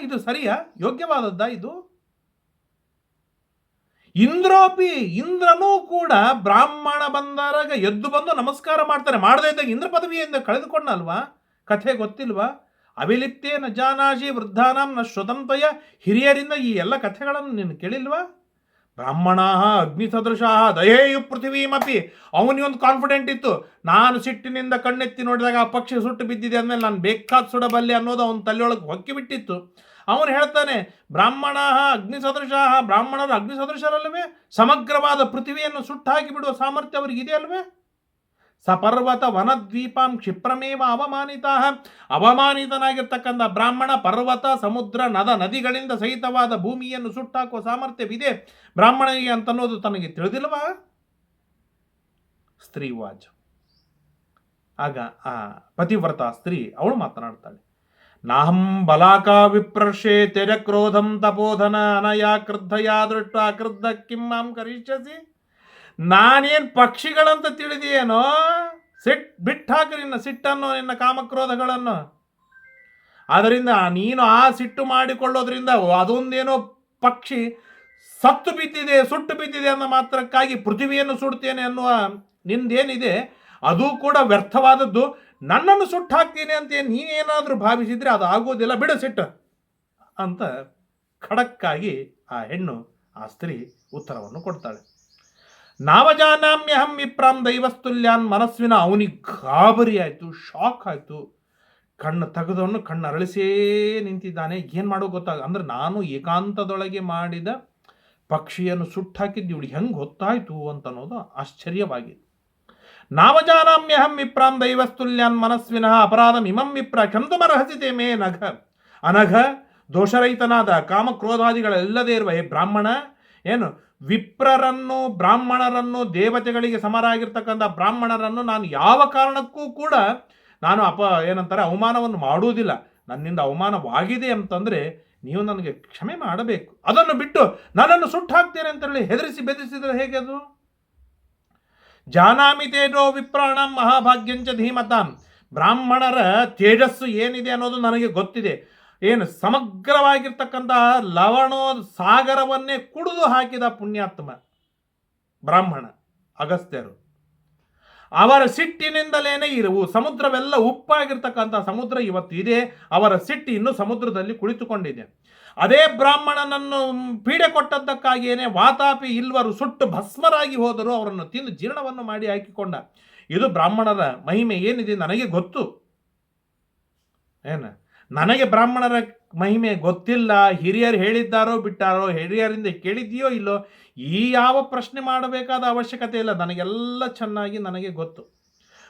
ಇದು ಸರಿಯಾ? ಯೋಗ್ಯವಾದದ್ದಾ ಇದು? ಇಂದ್ರೋಪಿ ಇಂದ್ರನೂ ಕೂಡ ಬ್ರಾಹ್ಮಣ ಬಂದಾಗ ಎದ್ದು ಬಂದು ನಮಸ್ಕಾರ ಮಾಡ್ತಾರೆ. ಮಾಡದೇ ಇದ್ದಾಗ ಇಂದ್ರ ಪದವಿಯಿಂದ ಕಳೆದುಕೊಂಡಲ್ವಾ? ಕಥೆ ಗೊತ್ತಿಲ್ವಾ? ಅವಿಲಿಪ್ತೇ ನ ಜಾನಾಶಿ ವೃದ್ಧಾನಾಂ ನ ಶ್ರುತಂತಯ ಹಿರಿಯರಿಂದ ಈ ಎಲ್ಲ ಕಥೆಗಳನ್ನು ನೀನು ಕೇಳಿಲ್ವಾ? ಬ್ರಾಹ್ಮಣ ಅಗ್ನಿ ಸದೃಶ ದಯೇಯು ಪೃಥ್ವೀಮಪಿ. ಅವನಿಗೊಂದು ಕಾನ್ಫಿಡೆಂಟ್ ಇತ್ತು. ನಾನು ಸಿಟ್ಟಿನಿಂದ ಕಣ್ಣೆತ್ತಿ ನೋಡಿದಾಗ ಆ ಪಕ್ಷಿ ಸುಟ್ಟು ಬಿದ್ದಿದೆ ಅಂದಮೇಲೆ ನಾನು ಬೇಕಾದ ಸುಡಬಲ್ಲೆ ಅನ್ನೋದು ಅವನ ತಲೆಯೊಳಗೆ ಹೊಕ್ಕಿ ಬಿಟ್ಟಿತ್ತು. ಅವನು ಹೇಳ್ತಾನೆ ಬ್ರಾಹ್ಮಣ ಅಗ್ನಿ ಸದೃಶ ಬ್ರಾಹ್ಮಣರು ಅಗ್ನಿ ಸದೃಶರಲ್ವೇ ಸಮಗ್ರವಾದ ಪೃಥ್ವಿಯನ್ನು ಸುಟ್ಟಾಕಿ ಬಿಡುವ ಸಾಮರ್ಥ್ಯ ಅವರಿಗೆ ಇದೆಯಲ್ವೇ ಸಪರ್ವತ ವನದ್ವೀಪಾಂ ಕ್ಷಿಪ್ರಮೇವ ಅವಮಾನಿತ. ಅವಮಾನಿತನಾಗಿರ್ತಕ್ಕಂಥ ಬ್ರಾಹ್ಮಣ ಪರ್ವತ, ಸಮುದ್ರ, ನದ ನದಿಗಳಿಂದ ಸಹಿತವಾದ ಭೂಮಿಯನ್ನು ಸುಟ್ಟಾಕುವ ಸಾಮರ್ಥ್ಯವಿದೆ. ಬ್ರಾಹ್ಮಣನಿಗೆ ಅಂತನ್ನೋದು ತನಗೆ ತಿಳಿದಿಲ್ವಾ? ಸ್ತ್ರೀವಾಜ್ ಆಗ ಆ ಪತಿವ್ರತ ಸ್ತ್ರೀ ಅವಳು ಮಾತನಾಡ್ತಾಳೆ. ನಾಹಂ ಬಲಾಕ ವಿಪ್ರಶೆ ತೆರೆ ಕ್ರೋಧಂ ತಪೋಧನ ಅನಯಾ ಕ್ರದ್ಧಯಾ ದೃಷ್ಟ ಕ್ರದ್ಧ ಕಿಂ ಮಾಂ ಕರಿಷ್ಯಸಿ? ನಾನೇನ್ ಪಕ್ಷಿಗಳಂತ ತಿಳಿದಿಯೇನೋ? ಸಿಟ್ ಬಿಟ್ಟಾಕ ನಿನ್ನ ಸಿಟ್ಟನ್ನು, ನಿನ್ನ ಕಾಮಕ್ರೋಧಗಳನ್ನು. ಅದರಿಂದ ನೀನು ಆ ಸಿಟ್ಟು ಮಾಡಿಕೊಳ್ಳೋದ್ರಿಂದ ಅದೊಂದೇನೋ ಪಕ್ಷಿ ಸತ್ತು ಬಿದ್ದಿದೆ, ಸುಟ್ಟು ಬಿದ್ದಿದೆ ಅನ್ನೋ ಮಾತ್ರಕ್ಕಾಗಿ ಪೃಥ್ವಿಯನ್ನು ಸುಡ್ತೇನೆ ಅನ್ನುವ ನಿಂದೇನಿದೆ, ಅದು ಕೂಡ ವ್ಯರ್ಥವಾದದ್ದು. ನನ್ನನ್ನು ಸುಟ್ಟು ಹಾಕ್ತೀನಿ ಅಂತ ನೀನೇನಾದರೂ ಭಾವಿಸಿದರೆ ಅದು ಆಗೋದಿಲ್ಲ. ಬಿಡು ಸಿಟ್ಟು ಅಂತ ಖಡಕ್ಕಾಗಿ ಆ ಹೆಣ್ಣು ಆ ಸ್ತ್ರೀ ಉತ್ತರವನ್ನು ಕೊಡ್ತಾಳೆ. ನಾವಜಾನಾಮ್ಯಹಂ ವಿಪ್ರಾಂ ದೈವಸ್ತುಲ್ಯಾನ್ ಮನಸ್ವಿನ ಅವನಿಗೆ ಗಾಬರಿ ಆಯಿತು, ಶಾಕ್ ಆಯಿತು. ಕಣ್ಣು ತೆಗೆದವನು ಕಣ್ಣು ಅರಳಿಸೇ ನಿಂತಿದ್ದಾನೆ. ಏನು ಮಾಡೋ ಗೊತ್ತಾಗ ಅಂದ್ರೆ ನಾನು ಏಕಾಂತದೊಳಗೆ ಮಾಡಿದ ಪಕ್ಷಿಯನ್ನು ಸುಟ್ಟಾಕಿದ್ದು ಇವಳು ಹೆಂಗೆ ಗೊತ್ತಾಯಿತು ಅಂತ ಅನ್ನೋದು ಆಶ್ಚರ್ಯವಾಗಿದೆ. ನಾವಜಾನಾಮ್ಯಹಂ ವಿಪ್ರಾಂ ದೈವಸ್ತುಲ್ಯಾನ್ ಮನಸ್ವಿನ ಅಪರಾಧಂ ಇಮಂ ವಿಪ್ರ ಕ್ಷಂತಮರ್ಹಸಿತೆ ಮೇ ನಘ. ಅನಘ ದೋಷರಹಿತನಾದ ಕಾಮಕ್ರೋಧಾದಿಗಳೆಲ್ಲದೇ ಇರುವ ಹೇ ಬ್ರಾಹ್ಮಣ. ಏನು? ವಿಪ್ರರನ್ನು ಬ್ರಾಹ್ಮಣರನ್ನು ದೇವತೆಗಳಿಗೆ ಸಮರಾಗಿರ್ತಕ್ಕಂಥ ಬ್ರಾಹ್ಮಣರನ್ನು ನಾನು ಯಾವ ಕಾರಣಕ್ಕೂ ಕೂಡ ನಾನು ಅಪ ಏನಂತಾರೆ ಅವಮಾನವನ್ನು ಮಾಡುವುದಿಲ್ಲ. ನನ್ನಿಂದ ಅವಮಾನವಾಗಿದೆ ಅಂತಂದರೆ ನೀವು ನನಗೆ ಕ್ಷಮೆ ಮಾಡಬೇಕು. ಅದನ್ನು ಬಿಟ್ಟು ನನ್ನನ್ನು ಸುಟ್ಟು ಹಾಕ್ತೇನೆ ಅಂತ ಹೇಳಿ ಹೆದರಿಸಿ ಬೆದರಿಸಿದ್ರೆ ಹೇಗೆ ಅದು? ಜಾನಾಮಿ ತೇಜೋ ವಿಪ್ರಾಣಂ ಮಹಾಭಾಗ್ಯಂಚ ಧೀಮತಾಂ. ಬ್ರಾಹ್ಮಣರ ತೇಜಸ್ಸು ಏನಿದೆ ಅನ್ನೋದು ನನಗೆ ಗೊತ್ತಿದೆ. ಏನು ಸಮಗ್ರವಾಗಿರ್ತಕ್ಕಂತಹ ಲವಣೋ ಸಾಗರವನ್ನೇ ಕುಡಿದು ಹಾಕಿದ ಪುಣ್ಯಾತ್ಮ ಬ್ರಾಹ್ಮಣ, ಅಗಸ್ತ್ಯರು. ಅವರ ಸಿಟ್ಟಿನಿಂದಲೇನೆ ಇರುವು ಸಮುದ್ರವೆಲ್ಲ ಉಪ್ಪಾಗಿರ್ತಕ್ಕಂಥ ಸಮುದ್ರ ಇವತ್ತು ಇದೆ. ಅವರ ಸಿಟ್ಟಿ ಇನ್ನು ಸಮುದ್ರದಲ್ಲಿ ಕುಳಿತುಕೊಂಡಿದೆ. ಅದೇ ಬ್ರಾಹ್ಮಣನನ್ನು ಪೀಡೆ ಕೊಟ್ಟದ್ದಕ್ಕಾಗಿಯೇ ವಾತಾಪಿ ಇಲ್ವರು ಸುಟ್ಟು ಭಸ್ಮರಾಗಿ ಹೋದರು ಅವರನ್ನು ತಿಂದು ಜೀರ್ಣವನ್ನು ಮಾಡಿ ಹಾಕಿಕೊಂಡ. ಇದು ಬ್ರಾಹ್ಮಣರ ಮಹಿಮೆ ಏನಿದೆ ನನಗೆ ಗೊತ್ತು. ಏನ? ನನಗೆ ಬ್ರಾಹ್ಮಣರ ಮಹಿಮೆ ಗೊತ್ತಿಲ್ಲ, ಹಿರಿಯರು ಹೇಳಿದ್ದಾರೋ ಬಿಟ್ಟಾರೋ, ಹಿರಿಯರಿಂದ ಕೇಳಿದೆಯೋ ಇಲ್ಲೋ, ಈ ಯಾವ ಪ್ರಶ್ನೆ ಮಾಡಬೇಕಾದ ಅವಶ್ಯಕತೆ ಇಲ್ಲ. ನನಗೆಲ್ಲ ಚೆನ್ನಾಗಿ ನನಗೆ ಗೊತ್ತು.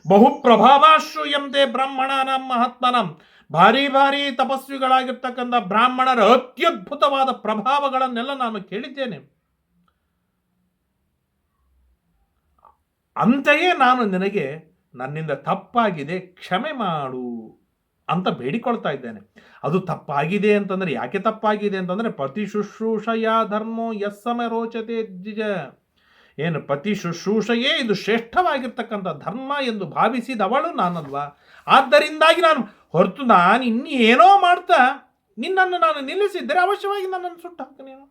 ಬಹು ಪ್ರಭಾವಾಶ್ರೂಯಂತೆ ಬ್ರಾಹ್ಮಣನ ಮಹಾತ್ಮನಂ. ಭಾರಿ ಭಾರಿ ತಪಸ್ವಿಗಳಾಗಿರ್ತಕ್ಕಂಥ ಬ್ರಾಹ್ಮಣರ ಅತ್ಯದ್ಭುತವಾದ ಪ್ರಭಾವಗಳನ್ನೆಲ್ಲ ನಾನು ಕೇಳಿದ್ದೇನೆ. ಅಂತೆಯೇ ನಾನು ನಿನಗೆ ನನ್ನಿಂದ ತಪ್ಪಾಗಿದೆ, ಕ್ಷಮೆ ಮಾಡು. ಅಂತ ಬೇಡಿಕೊಳ್ತಾ ಇದ್ದೇನೆ. ಅದು ತಪ್ಪಾಗಿದೆ ಅಂತಂದರೆ ಯಾಕೆ ತಪ್ಪಾಗಿದೆ ಅಂತಂದರೆ ಪತಿ ಶುಶ್ರೂಷಯ ಧರ್ಮೋ ಯಸ್ಸಮ ರೋಚತೆ ದ್ವಿಜ. ಏನು ಪತಿ ಶುಶ್ರೂಷೆಯೇ ಇದು ಶ್ರೇಷ್ಠವಾಗಿರ್ತಕ್ಕಂಥ ಧರ್ಮ ಎಂದು ಭಾವಿಸಿದವಳು ನಾನಲ್ವಾ? ಆದ್ದರಿಂದಾಗಿ ನಾನು ಹೊರತು ನಾನು ಇನ್ನೇನೋ ಮಾಡ್ತಾ ನಿನ್ನನ್ನು ನಾನು ನಿಲ್ಲಿಸಿದ್ದರೆ ಅವಶ್ಯವಾಗಿ ನನ್ನನ್ನು ಸುಟ್ಟು ಹಾಕು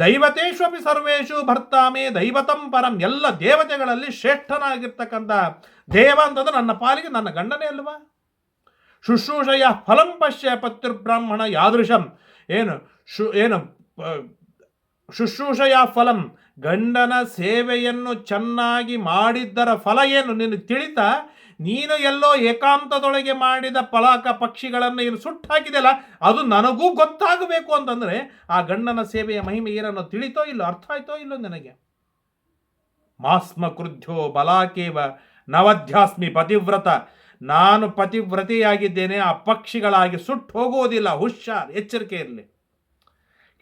ದೈವತೇಶು ಅಪಿ ಸರ್ವೇಶು ಭರ್ತಾಮೇ ದೈವತಂ ಪರಂ ಎಲ್ಲ ದೇವತೆಗಳಲ್ಲಿ ಶ್ರೇಷ್ಠನಾಗಿರ್ತಕ್ಕಂಥ ದೇವ ಅಂತಂದ್ರೆ ನನ್ನ ಪಾಲಿಗೆ ನನ್ನ ಗಂಡನೇ ಅಲ್ವಾ? ಶುಶ್ರೂಷೆಯ ಫಲಂ ಪಶ್ಯ ಪತ್ಯುರ್ಬ್ರಾಹ್ಮಣ ಯಾದೃಶಂ. ಏನು? ಶು, ಏನು? ಶುಶ್ರೂಷಯ ಶುಶ್ರೂಷೆಯ ಫಲಂ. ಗಂಡನ ಸೇವೆಯನ್ನು ಚೆನ್ನಾಗಿ ಮಾಡಿದ್ದರ ಫಲ ಏನು? ನಿನಗೆ ತಿಳಿತಾ? ನೀನು ಎಲ್ಲೋ ಏಕಾಂತದೊಳಗೆ ಮಾಡಿದ ಪಲಾಕ ಪಕ್ಷಿಗಳನ್ನು ಏನು ಸುಟ್ಟು ಹಾಕಿದೆಯಲ್ಲ ಅದು ನನಗೂ ಗೊತ್ತಾಗಬೇಕು ಅಂತಂದರೆ ಆ ಗಂಡನ ಸೇವೆಯ ಮಹಿಮೆ ಏನನ್ನೋ ತಿಳಿತೋ ಇಲ್ಲೋ ಅರ್ಥ ಆಯ್ತೋ ಇಲ್ಲೋ ನನಗೆ? ಮಾಸ್ಮ ಕೃದ್ಯೋ ಬಲಾಕೇವ ನವಧ್ಯಾಸ್ಮಿ ಪತಿವ್ರತ. ನಾನು ಪತಿವ್ರತೆಯಾಗಿದ್ದೇನೆ ಆ ಪಕ್ಷಿಗಳಾಗಿ ಸುಟ್ಟು ಹೋಗುವುದಿಲ್ಲ, ಹುಷಾರ್, ಎಚ್ಚರಿಕೆ ಇರಲಿ.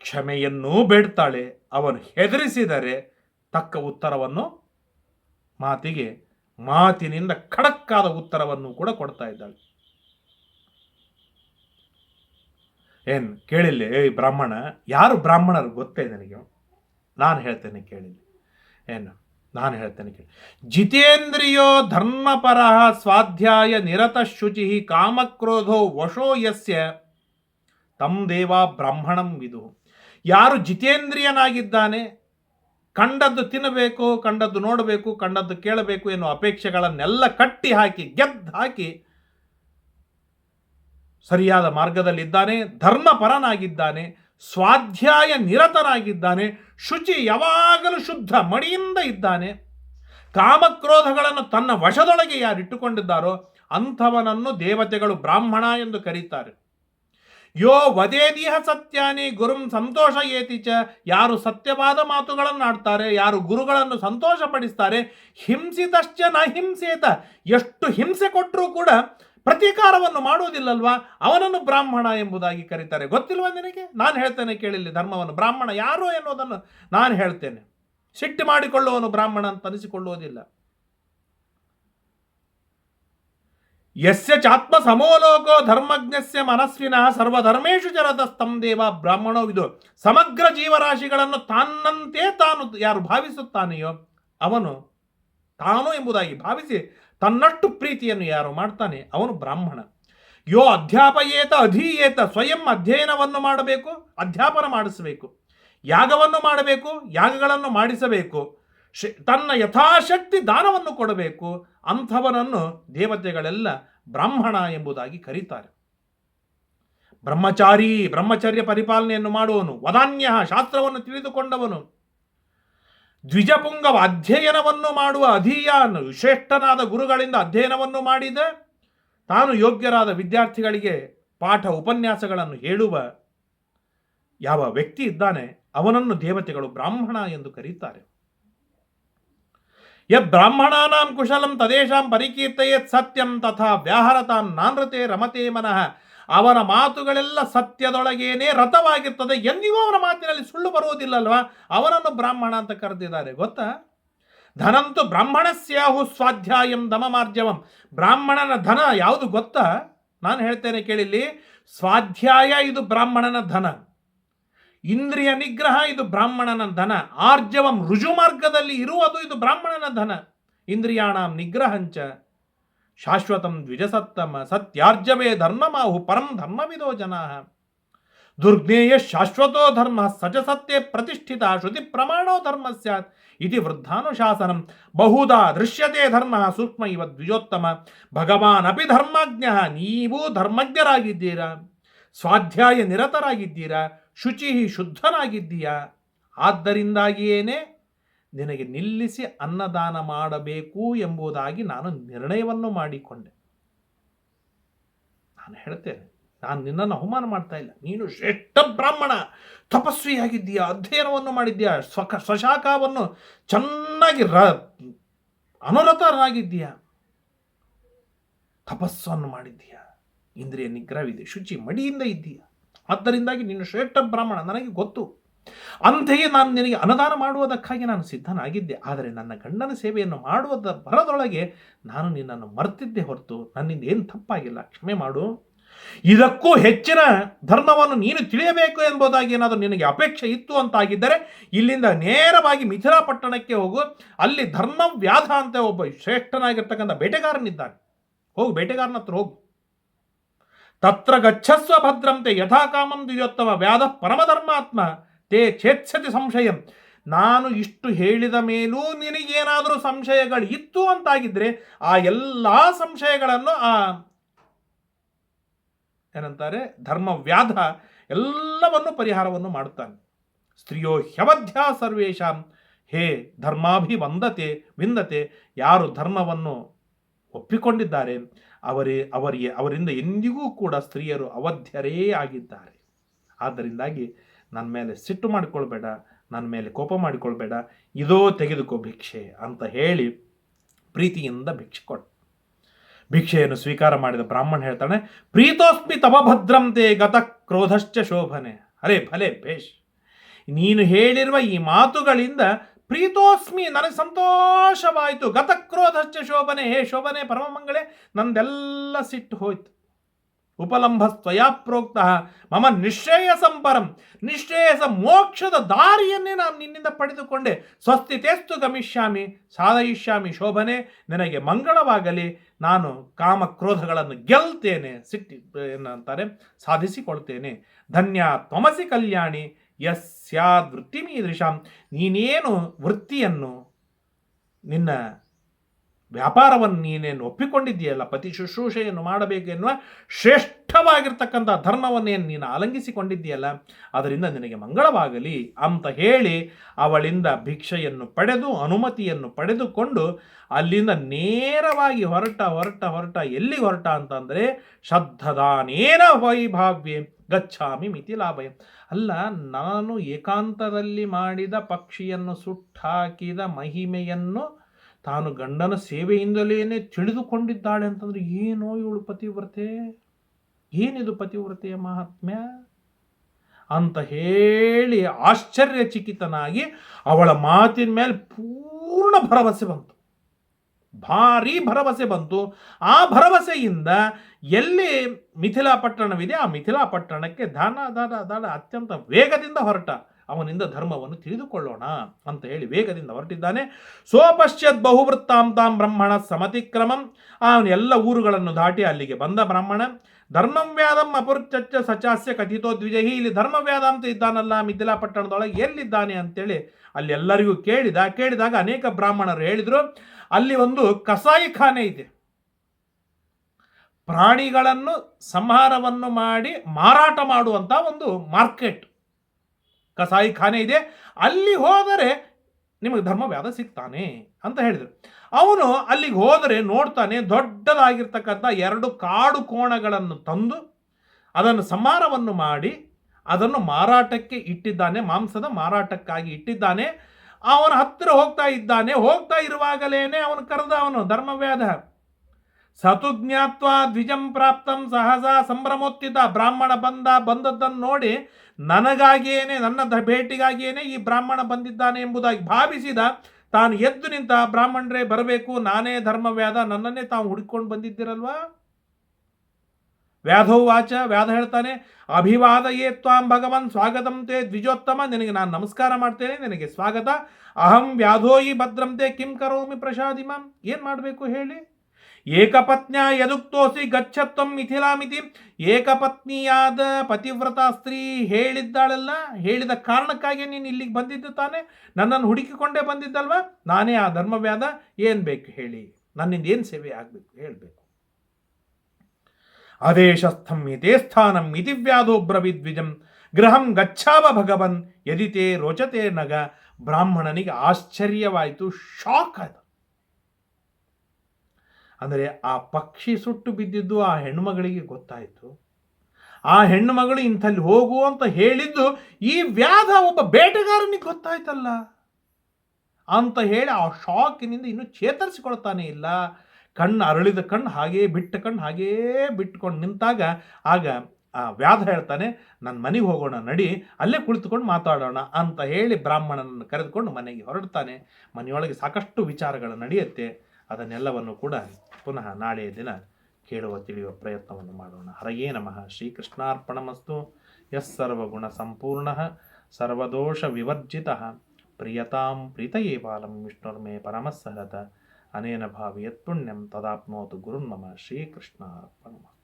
ಕ್ಷಮೆಯನ್ನೂ ಬೇಡ್ತಾಳೆ. ಅವನು ಹೆದರಿಸಿದರೆ ತಕ್ಕ ಉತ್ತರವನ್ನು ಮಾತಿಗೆ, ಮಾತಿನಿಂದ ಖಡಕ್ಕಾದ ಉತ್ತರವನ್ನು ಕೂಡ ಕೊಡ್ತಾ ಇದ್ದಾಳೆ. ಏನು, ಕೇಳಿಲ್ಲ? ಏಯ್, ಬ್ರಾಹ್ಮಣ, ಯಾರು ಬ್ರಾಹ್ಮಣರು ಗೊತ್ತೇ ನನಗೆ? ನಾನು ಹೇಳ್ತೇನೆ ಕೇಳಿಲ್ಲ. ಏನು? ನಾನು ಹೇಳ್ತೇನೆ ಕೇಳಿ. ಜಿತೇಂದ್ರಿಯೋ ಧರ್ಮಪರ ಸ್ವಾಧ್ಯಾಯ ನಿರತ ಶುಚಿ ಕಾಮಕ್ರೋಧೋ ವಶೋ ಯಸ್ಯ ತಂ ದೇವ ಬ್ರಾಹ್ಮಣಂ ವಿದು. ಯಾರು ಜಿತೇಂದ್ರಿಯನಾಗಿದ್ದಾನೆ, ಕಂಡದ್ದು ತಿನ್ನಬೇಕು, ಕಂಡದ್ದು ನೋಡಬೇಕು, ಕಂಡದ್ದು ಕೇಳಬೇಕು ಎನ್ನುವ ಅಪೇಕ್ಷೆಗಳನ್ನೆಲ್ಲ ಕಟ್ಟಿ ಹಾಕಿ, ಗೆದ್ದು ಹಾಕಿ ಸರಿಯಾದ ಮಾರ್ಗದಲ್ಲಿದ್ದಾನೆ, ಧರ್ಮಪರನಾಗಿದ್ದಾನೆ ಸ್ವಾಧ್ಯಾಯ ನಿರತನಾಗಿದ್ದಾನೆ, ಶುಚಿ ಯಾವಾಗಲೂ ಶುದ್ಧ ಮಡಿಯಿಂದ ಇದ್ದಾನೆ. ಕಾಮಕ್ರೋಧಗಳನ್ನು ತನ್ನ ವಶದೊಳಗೆ ಯಾರಿಟ್ಟುಕೊಂಡಿದ್ದಾರೋ ಅಂಥವನನ್ನು ದೇವತೆಗಳು ಬ್ರಾಹ್ಮಣ ಎಂದು ಕರೀತಾರೆ. ಯೋ ವದೇದಿಹ ಸತ್ಯಾನಿ ಗುರುಂ ಸಂತೋಷ ಏತಿಚ ಯಾರು ಸತ್ಯವಾದ ಮಾತುಗಳನ್ನು ಆಡ್ತಾರೆ ಯಾರು ಗುರುಗಳನ್ನು ಸಂತೋಷಪಡಿಸ್ತಾರೆ, ಹಿಂಸಿತಶ್ಚ ನ ಹಿಂಸೇತ, ಎಷ್ಟು ಹಿಂಸೆ ಕೊಟ್ಟರೂ ಕೂಡ ಪ್ರತೀಕಾರವನ್ನು ಮಾಡುವುದಿಲ್ಲಲ್ವಾ? ಅವನನ್ನು ಬ್ರಾಹ್ಮಣ ಎಂಬುದಾಗಿ ಕರೀತಾರೆ. ಗೊತ್ತಿಲ್ವಾ ನಿನಗೆ? ನಾನು ಹೇಳ್ತೇನೆ ಕೇಳಿಲ್ಲಿ, ಧರ್ಮವನ್ನು. ಬ್ರಾಹ್ಮಣ ಯಾರು ಎನ್ನುವುದನ್ನು ನಾನು ಹೇಳ್ತೇನೆ. ಸಿಟ್ಟು ಮಾಡಿಕೊಳ್ಳುವನು ಬ್ರಾಹ್ಮಣ ಅಂತ ಅನಿಸಿಕೊಳ್ಳುವುದಿಲ್ಲ. ಯಸ್ಯ ಚಾತ್ಮ ಸಮೋಲೋಕೋ ಧರ್ಮಜ್ಞಸ್ಯ ಮನಸ್ವಿನ ಸರ್ವಧರ್ಮೇಶು ಚರತಸ್ತಂ ದೇವ ಬ್ರಾಹ್ಮಣೋ. ಇದು ಸಮಗ್ರ ಜೀವರಾಶಿಗಳನ್ನು ತಾನಂತೆ ತಾನು ಯಾರು ಭಾವಿಸುತ್ತಾನೆಯೋ ಅವನು ತಾನು ಎಂಬುದಾಗಿ ಭಾವಿಸಿ ತನ್ನಷ್ಟು ಪ್ರೀತಿಯನ್ನು ಯಾರು ಮಾಡ್ತಾನೆ? ಅವನು ಬ್ರಾಹ್ಮಣ. ಯೋ ಅಧ್ಯಾಪಯೇತ ಅಧೀಯೇತ ಸ್ವಯಂ ಅಧ್ಯಯನವನ್ನು ಮಾಡಬೇಕು, ಅಧ್ಯಾಪನ ಮಾಡಿಸಬೇಕು. ಯಾಗವನ್ನು ಮಾಡಬೇಕು, ಯಾಗಗಳನ್ನು ಮಾಡಿಸಬೇಕು. ತನ್ನ ಯಥಾಶಕ್ತಿ ದಾನವನ್ನು ಕೊಡಬೇಕು. ಅಂಥವನನ್ನು ದೇವತೆಗಳೆಲ್ಲ ಬ್ರಾಹ್ಮಣ ಎಂಬುದಾಗಿ ಕರೀತಾರೆ. ಬ್ರಹ್ಮಚಾರಿ ಬ್ರಹ್ಮಚರ್ಯ ಪರಿಪಾಲನೆಯನ್ನು ಮಾಡುವನು ವದಾನ್ಯ ಶಾಸ್ತ್ರವನ್ನು ತಿಳಿದುಕೊಂಡವನು ದ್ವಿಜಪುಂಗವ ಅಧ್ಯಯನವನ್ನು ಮಾಡುವ ಅಧೀಯಾನ್ ಶ್ರೇಷ್ಠನಾದ ಗುರುಗಳಿಂದ ಅಧ್ಯಯನವನ್ನು ಮಾಡಿದ. ತಾನು ಯೋಗ್ಯರಾದ ವಿದ್ಯಾರ್ಥಿಗಳಿಗೆ ಪಾಠ ಉಪನ್ಯಾಸಗಳನ್ನು ಹೇಳುವ ಯಾವ ವ್ಯಕ್ತಿ ಇದ್ದಾನೆ, ಅವನನ್ನು ದೇವತೆಗಳು ಬ್ರಾಹ್ಮಣ ಎಂದು ಕರೀತಾರೆ. ಯ ಬ್ರಾಹ್ಮಣಾನಾಂ ಕುಶಲಂ ತದೇಶಾಂ ಪರಿಕೀರ್ತಯೇತ್ ಸತ್ಯಂ ತಥಾ ವ್ಯಾಹರತಾಂ ನಾನೃತೆ ರಮತೆ ಮನಃ ಅವನ ಮಾತುಗಳೆಲ್ಲ ಸತ್ಯದೊಳಗೇನೆ ರಥವಾಗಿರ್ತದೆ ಎಂದಿಗೂ ಅವರ ಮಾತಿನಲ್ಲಿ ಸುಳ್ಳು ಬರುವುದಿಲ್ಲಲ್ವಾ? ಅವರನ್ನು ಬ್ರಾಹ್ಮಣ ಅಂತ ಕರೆದಿದ್ದಾರೆ, ಗೊತ್ತಾ? ಧನಂತು ಬ್ರಾಹ್ಮಣಸ್ಯಾಹು ಸ್ವಾಧ್ಯಾಯಂ ದಮಮಾರ್ಜವಂ. ಬ್ರಾಹ್ಮಣನ ಧನ ಯಾವುದು ಗೊತ್ತಾ? ನಾನು ಹೇಳ್ತೇನೆ ಕೇಳಿಲ್ಲಿ, ಸ್ವಾಧ್ಯಾಯ ಇದು ಬ್ರಾಹ್ಮಣನ ಧನ. ಇಂದ್ರಿಯ ನಿಗ್ರಹ ಇದು ಬ್ರಾಹ್ಮಣನ ಧನ. ಆರ್ಜವಂ ರುಜು ಮಾರ್ಗದಲ್ಲಿ ಇರುವುದು ಇದು ಬ್ರಾಹ್ಮಣನ ಧನ. ಇಂದ್ರಿಯಾಣಾಂ ನಿಗ್ರಹಂಚ. ಶಾಶ್ವತಂ ದ್ವಿಜಸತ್ತಮ ಸತ್ಯಾರ್ಜವೇ ಧರ್ಮಮಾಹು ಪರಂ ಧರ್ಮವಿದೋ ಜನಾ ದುರ್ಜ್ಞೇಯ ಶಾಶ್ವತೋ ಧರ್ಮ ಸಚ ಸತ್ಯೆ ಪ್ರತಿಷ್ಠಿತ ಶ್ರುತಿ ಪ್ರಮಾಣೋ ಧರ್ಮ ಸ್ಯಾತ್ ಇತಿ ವೃದ್ಧಾನುಶಾಸನಂ ಬಹುಧಾ ದೃಶ್ಯತೆ ಧರ್ಮ ಸೂಕ್ಷ್ಮ ಇವ ದ್ವಿಜೋತ್ತಮ ಭಗವಾನ್ ಅಪಿ ಧರ್ಮಜ್ಞ ನೀವು ಧರ್ಮಜ್ಞರಾಗಿದ್ದೀರಾ ಸ್ವಾಧ್ಯಾಯ ನಿರತರಾಗಿದ್ದೀರಾ ಶುಚಿ ಶುದ್ಧನಾಗಿದ್ದೀಯಾ ಆದ್ದರಿಂದಾಗಿಯೇನೆ ನಿನಗೆ ನಿಲ್ಲಿಸಿ ಅನ್ನದಾನ ಮಾಡಬೇಕು ಎಂಬುದಾಗಿ ನಾನು ನಿರ್ಣಯವನ್ನು ಮಾಡಿಕೊಂಡೆ. ನಾನು ಹೇಳ್ತೇನೆ, ನಾನು ನಿನ್ನನ್ನು ಅವಮಾನ ಮಾಡ್ತಾ ಇಲ್ಲ. ನೀನು ಶ್ರೇಷ್ಠ ಬ್ರಾಹ್ಮಣ, ತಪಸ್ವಿಯಾಗಿದ್ದೀಯಾ, ಅಧ್ಯಯನವನ್ನು ಮಾಡಿದ್ದೀಯಾ, ಸ್ವಕ, ಸ್ವಶಾಖವನ್ನು ಚೆನ್ನಾಗಿ ರ ಅನುರತರಾಗಿದ್ದೀಯಾ ತಪಸ್ಸನ್ನು ಮಾಡಿದ್ದೀಯಾ, ಇಂದ್ರಿಯ ನಿಗ್ರಹವಿದೆ, ಶುಚಿ ಮಡಿಯಿಂದ ಇದ್ದೀಯಾ. ಆದ್ದರಿಂದಾಗಿ ನೀನು ಶ್ರೇಷ್ಠ ಬ್ರಾಹ್ಮಣ, ನನಗೆ ಗೊತ್ತು. ಅಂತೆಯೇ ನಾನು ನಿನಗೆ ಅನುದಾನ ಮಾಡುವುದಕ್ಕಾಗಿ ನಾನು ಸಿದ್ಧನಾಗಿದ್ದೆ, ಆದರೆ ನನ್ನ ಗಂಡನ ಸೇವೆಯನ್ನು ಮಾಡುವುದರ ಭರದೊಳಗೆ ನಾನು ನಿನ್ನನ್ನು ಮರ್ತಿದ್ದೆ ಹೊರತು ನನ್ನಿಂದ ಏನು ತಪ್ಪಾಗಿಲ್ಲ. ಕ್ಷಮೆ ಮಾಡು. ಇದಕ್ಕೂ ಹೆಚ್ಚಿನ ಧರ್ಮವನ್ನು ನೀನು ತಿಳಿಯಬೇಕು ಎಂಬುದಾಗಿ ಏನಾದರೂ ನಿನಗೆ ಅಪೇಕ್ಷೆ ಇತ್ತು ಅಂತಾಗಿದ್ದರೆ ಇಲ್ಲಿಂದ ನೇರವಾಗಿ ಮಿಥಿಲಾ ಪಟ್ಟಣಕ್ಕೆ ಹೋಗು. ಅಲ್ಲಿ ಧರ್ಮ ವ್ಯಾಧ ಅಂತ ಒಬ್ಬ ಶ್ರೇಷ್ಠನಾಗಿರ್ತಕ್ಕಂಥ ಬೇಟೆಗಾರನಿದ್ದಾನೆ. ಹೋಗು, ಬೇಟೆಗಾರನ ಹತ್ರ ಹೋಗು. ತತ್ರ ಗಚ್ಚಸ್ವ ಭದ್ರಂತೆ ಯಥಾಕಾಮಂ ದ್ವಿಯೋತ್ತಮ ವ್ಯಾಧ ಪರಮಧರ್ಮಾತ್ಮ ತೇ ಛೇತ್ಸತಿ ಸಂಶಯಂ. ನಾನು ಇಷ್ಟು ಹೇಳಿದ ಮೇಲೂ ನಿನಗೇನಾದರೂ ಸಂಶಯಗಳು ಇತ್ತು ಅಂತಾಗಿದ್ದರೆ ಆ ಎಲ್ಲ ಸಂಶಯಗಳನ್ನು ಆ ಏನಂತಾರೆ, ಧರ್ಮವ್ಯಾಧ ಎಲ್ಲವನ್ನು ಪರಿಹಾರವನ್ನು ಮಾಡುತ್ತಾನೆ. ಸ್ತ್ರೀಯೋ ಹ್ಯವಧ್ಯ ಸರ್ವೇಶಾಂ ಹೇ ಧರ್ಮಾಭಿವಂದತೆ, ವಿಂದತೆ, ಯಾರು ಧರ್ಮವನ್ನು ಒಪ್ಪಿಕೊಂಡಿದ್ದಾರೆ, ಅವರೇ, ಅವರಿಗೆ, ಅವರಿಂದ ಎಂದಿಗೂ ಕೂಡ ಸ್ತ್ರೀಯರು ಅವಧ್ಯರೇ ಆಗಿದ್ದಾರೆ. ಆದ್ದರಿಂದಾಗಿ ನನ್ನ ಮೇಲೆ ಸಿಟ್ಟು ಮಾಡಿಕೊಳ್ಬೇಡ ನನ್ನ ಮೇಲೆ ಕೋಪ ಮಾಡಿಕೊಳ್ಬೇಡ, ಇದೋ ತೆಗೆದುಕೋ ಭಿಕ್ಷೆ ಅಂತ ಹೇಳಿ ಪ್ರೀತಿಯಿಂದ ಭಿಕ್ಷೆ ಕೊಟ್ಟ. ಭಿಕ್ಷೆಯನ್ನು ಸ್ವೀಕಾರ ಮಾಡಿದ ಬ್ರಾಹ್ಮಣ ಹೇಳ್ತಾನೆ, ಪ್ರೀತೋಸ್ಮಿ ತಪಭದ್ರಂತೆ ಗತ ಕ್ರೋಧಶ್ಚ ಶೋಭನೆ. ಅರೆ ಭಲೆ ಭೇಷ್. ನೀನು ಹೇಳಿರುವ ಈ ಮಾತುಗಳಿಂದ ಪ್ರೀತೋಸ್ಮಿ ನನಗೆ ಸಂತೋಷವಾಯಿತು. ಗತಕ್ರೋಧಶ್ಚ ಶೋಭನೆ, ಹೇ ಶೋಭನೆ ಪರಮಮಂಗಳೇ, ನಂದೆಲ್ಲ ಸಿಟ್ಟು ಹೋಯ್ತು. ಉಪಲಂಭಸ್ತ್ವಯಾ ಪ್ರೋಕ್ತ ಮಮ ನಿಶ್ರೇಯಸಂ ಪರಂ ನಿಶ್ರೇಯಸ ಮೋಕ್ಷದ ದಾರಿಯನ್ನೇ ನಾನು ನಿನ್ನಿಂದ ಪಡೆದುಕೊಂಡೆ. ಸ್ವಸ್ತಿತೇಸ್ತು ಗಮಿಷ್ಯಾಮಿ, ಸಾಧಯಿಷ್ಯಾಮಿ ಶೋಭನೆ, ನಿನಗೆ ಮಂಗಳವಾಗಲಿ, ನಾನು ಕಾಮ ಕ್ರೋಧಗಳನ್ನು ಗೆಲ್ತೇನೆ, ಸಿಟ್ಟಿ ಏನಂತಾರೆ ಸಾಧಿಸಿಕೊಳ್ತೇನೆ. ಧನ್ಯ ತ್ವಮಸಿ ಕಲ್ಯಾಣಿ ಯಸ್ಯಾದ್ ವೃತ್ತಿ ಮೀದೃಶಾಂ ನೀನೇನು ವೃತ್ತಿಯನ್ನು ನಿನ್ನ ವ್ಯಾಪಾರವನ್ನು ನೀನೇನು ಒಪ್ಪಿಕೊಂಡಿದ್ದೀಯಲ್ಲ? ಪತಿ ಶುಶ್ರೂಷೆಯನ್ನು ಮಾಡಬೇಕೆನ್ನುವ ಶ್ರೇಷ್ಠವಾಗಿರ್ತಕ್ಕಂಥ ಧರ್ಮವನ್ನೇನು ನೀನು ಆಲಂಗಿಸಿಕೊಂಡಿದ್ದೀಯಲ್ಲ? ಅದರಿಂದ ನಿನಗೆ ಮಂಗಳವಾಗಲಿ ಅಂತ ಹೇಳಿ ಅವಳಿಂದ ಭಿಕ್ಷೆಯನ್ನು ಪಡೆದು, ಅನುಮತಿಯನ್ನು ಪಡೆದುಕೊಂಡು ಅಲ್ಲಿಂದ ನೇರವಾಗಿ ಹೊರಟ ಹೊರಟ ಹೊರಟ, ಎಲ್ಲಿ ಹೊರಟ ಅಂತಂದರೆ ಶ್ರದ್ಧದಾನೇನ ವೈಭಾವ್ಯೆ ಗಚ್ಚಾಮಿ ಮಿತಿಲಾಭಯ ಅಲ್ಲ, ನಾನು ಏಕಾಂತದಲ್ಲಿ ಮಾಡಿದ ಪಕ್ಷಿಯನ್ನು ಸುಟ್ಟಾಕಿದ ಮಹಿಮೆಯನ್ನು ತಾನು ಗಂಡನ ಸೇವೆಯಿಂದಲೇ ತಿಳಿದುಕೊಂಡಿದ್ದಾಳೆ ಅಂತಂದ್ರೆ ಏನೋ ಇವಳು ಪತಿವ್ರತೆ? ಏನಿದು ಪತಿವ್ರತೆಯ ಮಹಾತ್ಮ್ಯ? ಅಂತ ಹೇಳಿ ಆಶ್ಚರ್ಯಚಕಿತನಾಗಿ ಅವಳ ಮಾತಿನ ಮೇಲೆ ಪೂರ್ಣ ಭರವಸೆ ಬಂತು. ಭಾರಿ ಭರವಸೆ ಬಂತು. ಆ ಭರವಸೆಯಿಂದ ಎಲ್ಲಿ ಮಿಥಿಲಾ ಪಟ್ಟಣವಿದೆ ಆ ಮಿಥಿಲಾ ಪಟ್ಟಣಕ್ಕೆ ದಾನ ದಾನ ದಾನ ಅತ್ಯಂತ ವೇಗದಿಂದ ಹೊರಟ. ಅವನಿಂದ ಧರ್ಮವನ್ನು ತಿಳಿದುಕೊಳ್ಳೋಣ ಅಂತ ಹೇಳಿ ವೇಗದಿಂದ ಹೊರಟಿದ್ದಾನೆ. ಸೋಪಶ್ಯದ್ ಬಹುವೃತ್ತಾಂತಾಂ ಬ್ರಹ್ಮಣ ಸಮತಿಕ್ರಮಂ. ಅವನ ಎಲ್ಲ ಊರುಗಳನ್ನು ದಾಟಿ ಅಲ್ಲಿಗೆ ಬಂದ ಬ್ರಾಹ್ಮಣ. ಧರ್ಮಂ ವ್ಯಾದಂ ಅಪುರ್ಚಚ್ಚ ಸಚಾಸ್ಯ ಕಥಿತೋ ದ್ವಿಜಹಿ. ಇಲ್ಲಿ ಧರ್ಮ ಅಂತ ಇದ್ದಾನಲ್ಲ ಮಿಥಿಲಾ ಪಟ್ಟಣದೊಳಗೆ ಎಲ್ಲಿದ್ದಾನೆ ಅಂತೇಳಿ ಅಲ್ಲಿ ಎಲ್ಲರಿಗೂ ಕೇಳಿದ, ಕೇಳಿದಾಗ ಅನೇಕ ಬ್ರಾಹ್ಮಣರು ಹೇಳಿದರು, ಅಲ್ಲಿ ಒಂದು ಕಸಾಯಿ ಖಾನೆ ಇದೆ. ಪ್ರಾಣಿಗಳನ್ನು ಸಂಹಾರವನ್ನು ಮಾಡಿ ಮಾರಾಟ ಮಾಡುವಂಥ ಒಂದು ಮಾರ್ಕೆಟ್. ಕಸಾಯಿ ಖಾನೆ ಇದೆ. ಅಲ್ಲಿ ಹೋದರೆ ನಿಮಗೆ ಧರ್ಮವ್ಯಾಧ ಸಿಗ್ತಾನೆ ಅಂತ ಹೇಳಿದರು. ಅವನು ಅಲ್ಲಿಗೆ ಹೋದರೆ ನೋಡ್ತಾನೆ ದೊಡ್ಡದಾಗಿರ್ತಕ್ಕಂಥ ಎರಡು ಕಾಡು ಕೋಣಗಳನ್ನು ತಂದು ಅದನ್ನು ಸಮಾರವನ್ನು ಮಾಡಿ ಅದನ್ನು ಮಾರಾಟಕ್ಕೆ ಇಟ್ಟಿದ್ದಾನೆ, ಮಾಂಸದ ಮಾರಾಟಕ್ಕಾಗಿ ಇಟ್ಟಿದ್ದಾನೆ. ಅವನ ಹತ್ತಿರ ಹೋಗ್ತಾ ಇದ್ದಾನೆ. ಹೋಗ್ತಾ ಇರುವಾಗಲೇನೆ ಅವನು ಕರೆದ ಅವನು ಧರ್ಮವ್ಯಾಧ ಸತು ಜ್ಞಾತ್ವ ದ್ವಿಜಂ ಪ್ರಾಪ್ತಂ ಸಹಜ ಸಂಭ್ರಮೋತ್ತಿದ್ದ ಬ್ರಾಹ್ಮಣ ಬಂದ ಬಂದದ್ದನ್ನು ನೋಡಿ ನನಗಾಗಿಯೇನೆ ನನ್ನ ಭೇಟಿಗಾಗಿಯೇನೆ ಈ ಬ್ರಾಹ್ಮಣ ಬಂದಿದ್ದಾನೆ ಎಂಬುದಾಗಿ ಭಾವಿಸಿದ ತಾನು ಎದ್ದು ನಿಂತ ಬ್ರಾಹ್ಮಣರೇ ಬರಬೇಕು, ನಾನೇ ಧರ್ಮವ್ಯಾಧ, ನನ್ನನ್ನೇ ತಾವು ಹುಡುಕೊಂಡು ಬಂದಿದ್ದಿರಲ್ವಾ? ವ್ಯಾಧೋ ವಾಚ, ವ್ಯಾಧ ಹೇಳ್ತಾನೆ, ಅಭಿವಾದಯೇ ತ್ವಾಂ ಭಗವನ್ ಸ್ವಾಗತಂತೆ ದ್ವಿಜೋತ್ತಮ, ನಿನಗೆ ನಾನು ನಮಸ್ಕಾರ ಮಾಡ್ತೇನೆ, ನಿನಗೆ ಸ್ವಾಗತ. ಅಹಂ ವ್ಯಾಧೋಯಿ ಭದ್ರಂತೆ, ಕಿಂ ಕರೋಮಿ ಪ್ರಸಾದಿಮಾಂ. ಏನು ಮಾಡಬೇಕು ಹೇಳಿ? ಏಕಪತ್ನ್ಯ ಯದುಕ್ತೋಸಿ ಗಚ್ಚತ್ವಂ ಮಿಥಿಲಾಮಿತಿ. ಏಕಪತ್ನಿಯಾದ ಪತಿವ್ರತ ಸ್ತ್ರೀ ಹೇಳಿದ್ದಾಳಲ್ಲ, ಹೇಳಿದ ಕಾರಣಕ್ಕಾಗಿ ನೀನು ಇಲ್ಲಿಗೆ ಬಂದಿದ್ದು ತಾನೆ? ನನ್ನನ್ನು ಹುಡುಕಿಕೊಂಡೇ ಬಂದಿದ್ದಲ್ವ? ನಾನೇ ಆ ಧರ್ಮವ್ಯಾದ ಏನು ಬೇಕು ಹೇಳಿ. ನನ್ನಿಂದ ಏನು ಸೇವೆ ಆಗಬೇಕು ಹೇಳಬೇಕು. ಅದೇಶಸ್ಥಂ ಇದೇ ಸ್ಥಾನಂ ಇತಿ ವ್ಯಾಧೋಬ್ರವಿದ್ವಿಜಂ ಗೃಹಂ ಗಚ್ಚಾವ ಭಗವನ್, ಯದಿತೇ ರೋಚತೆ ನಗ. ಬ್ರಾಹ್ಮಣನಿಗೆ ಆಶ್ಚರ್ಯವಾಯಿತು, ಶಾಕ್ ಆಯ್ತು ಅಂದರೆ ಆ ಪಕ್ಷಿ ಸುಟ್ಟು ಬಿದ್ದಿದ್ದು ಆ ಹೆಣ್ಣುಮಗಳಿಗೆ ಗೊತ್ತಾಯಿತು. ಆ ಹೆಣ್ಣು ಮಗಳು ಇಂಥಲ್ಲಿ ಹೋಗು ಅಂತ ಹೇಳಿದ್ದು ಈ ವ್ಯಾಧ ಒಬ್ಬ ಬೇಟೆಗಾರನಿಗೆ ಗೊತ್ತಾಯ್ತಲ್ಲ. ಅಂತ ಹೇಳಿ ಆ ಶಾಕಿನಿಂದ ಇನ್ನೂ ಚೇತರಿಸಿಕೊಳ್ತಾನೆ ಇಲ್ಲ. ಕಣ್ಣು ಅರಳಿದ ಕಣ್ಣು ಹಾಗೇ ಬಿಟ್ಟ ಕಣ್ಣು ಹಾಗೇ ಬಿಟ್ಕೊಂಡು ನಿಂತಾಗ ಆಗ ಆ ವ್ಯಾಧ ಹೇಳ್ತಾನೆ, ನನ್ನ ಮನೆಗೆ ಹೋಗೋಣ, ನಡಿ, ಅಲ್ಲೇ ಕುಳಿತುಕೊಂಡು ಮಾತಾಡೋಣ ಅಂತ ಹೇಳಿ ಬ್ರಾಹ್ಮಣನನ್ನು ಕರೆದುಕೊಂಡು ಮನೆಗೆ ಹೊರಡ್ತಾನೆ. ಮನೆಯೊಳಗೆ ಸಾಕಷ್ಟು ವಿಚಾರಗಳು ನಡೆಯುತ್ತೆ. ಅದನ್ನೆಲ್ಲವನ್ನು ಕೂಡ ಪುನಃ ನಾಳೆಯ ದಿನ ಕೇಳುವ, ತಿಳಿಯುವ ಪ್ರಯತ್ನವನ್ನು ಮಾಡೋಣ. ಹರಯೇ ನಮಃ. ಶ್ರೀಕೃಷ್ಣಾರ್ಪಣಮಸ್ತು. ಯಸ್ ಸರ್ವಗುಣ ಸಂಪೂರ್ಣ. ಸರ್ವದೋಷ ವಿವರ್ಜಿತ. ಪ್ರಿಯತಾಂ ಪ್ರೀತಯೇ ಬಾಲಂ ವಿಷ್ಣುರ್ಮೇ ಪರಮಸ್ಸರತ ಅನೇನ ಭಾವಿ ಯತ್ಪುಣ್ಯಂ ತದಾಪ್ನೋತು ಗುರುನ್ಮಮ ಶ್ರೀಕೃಷ್ಣಾರ್ಪಣಮಸ್ತು.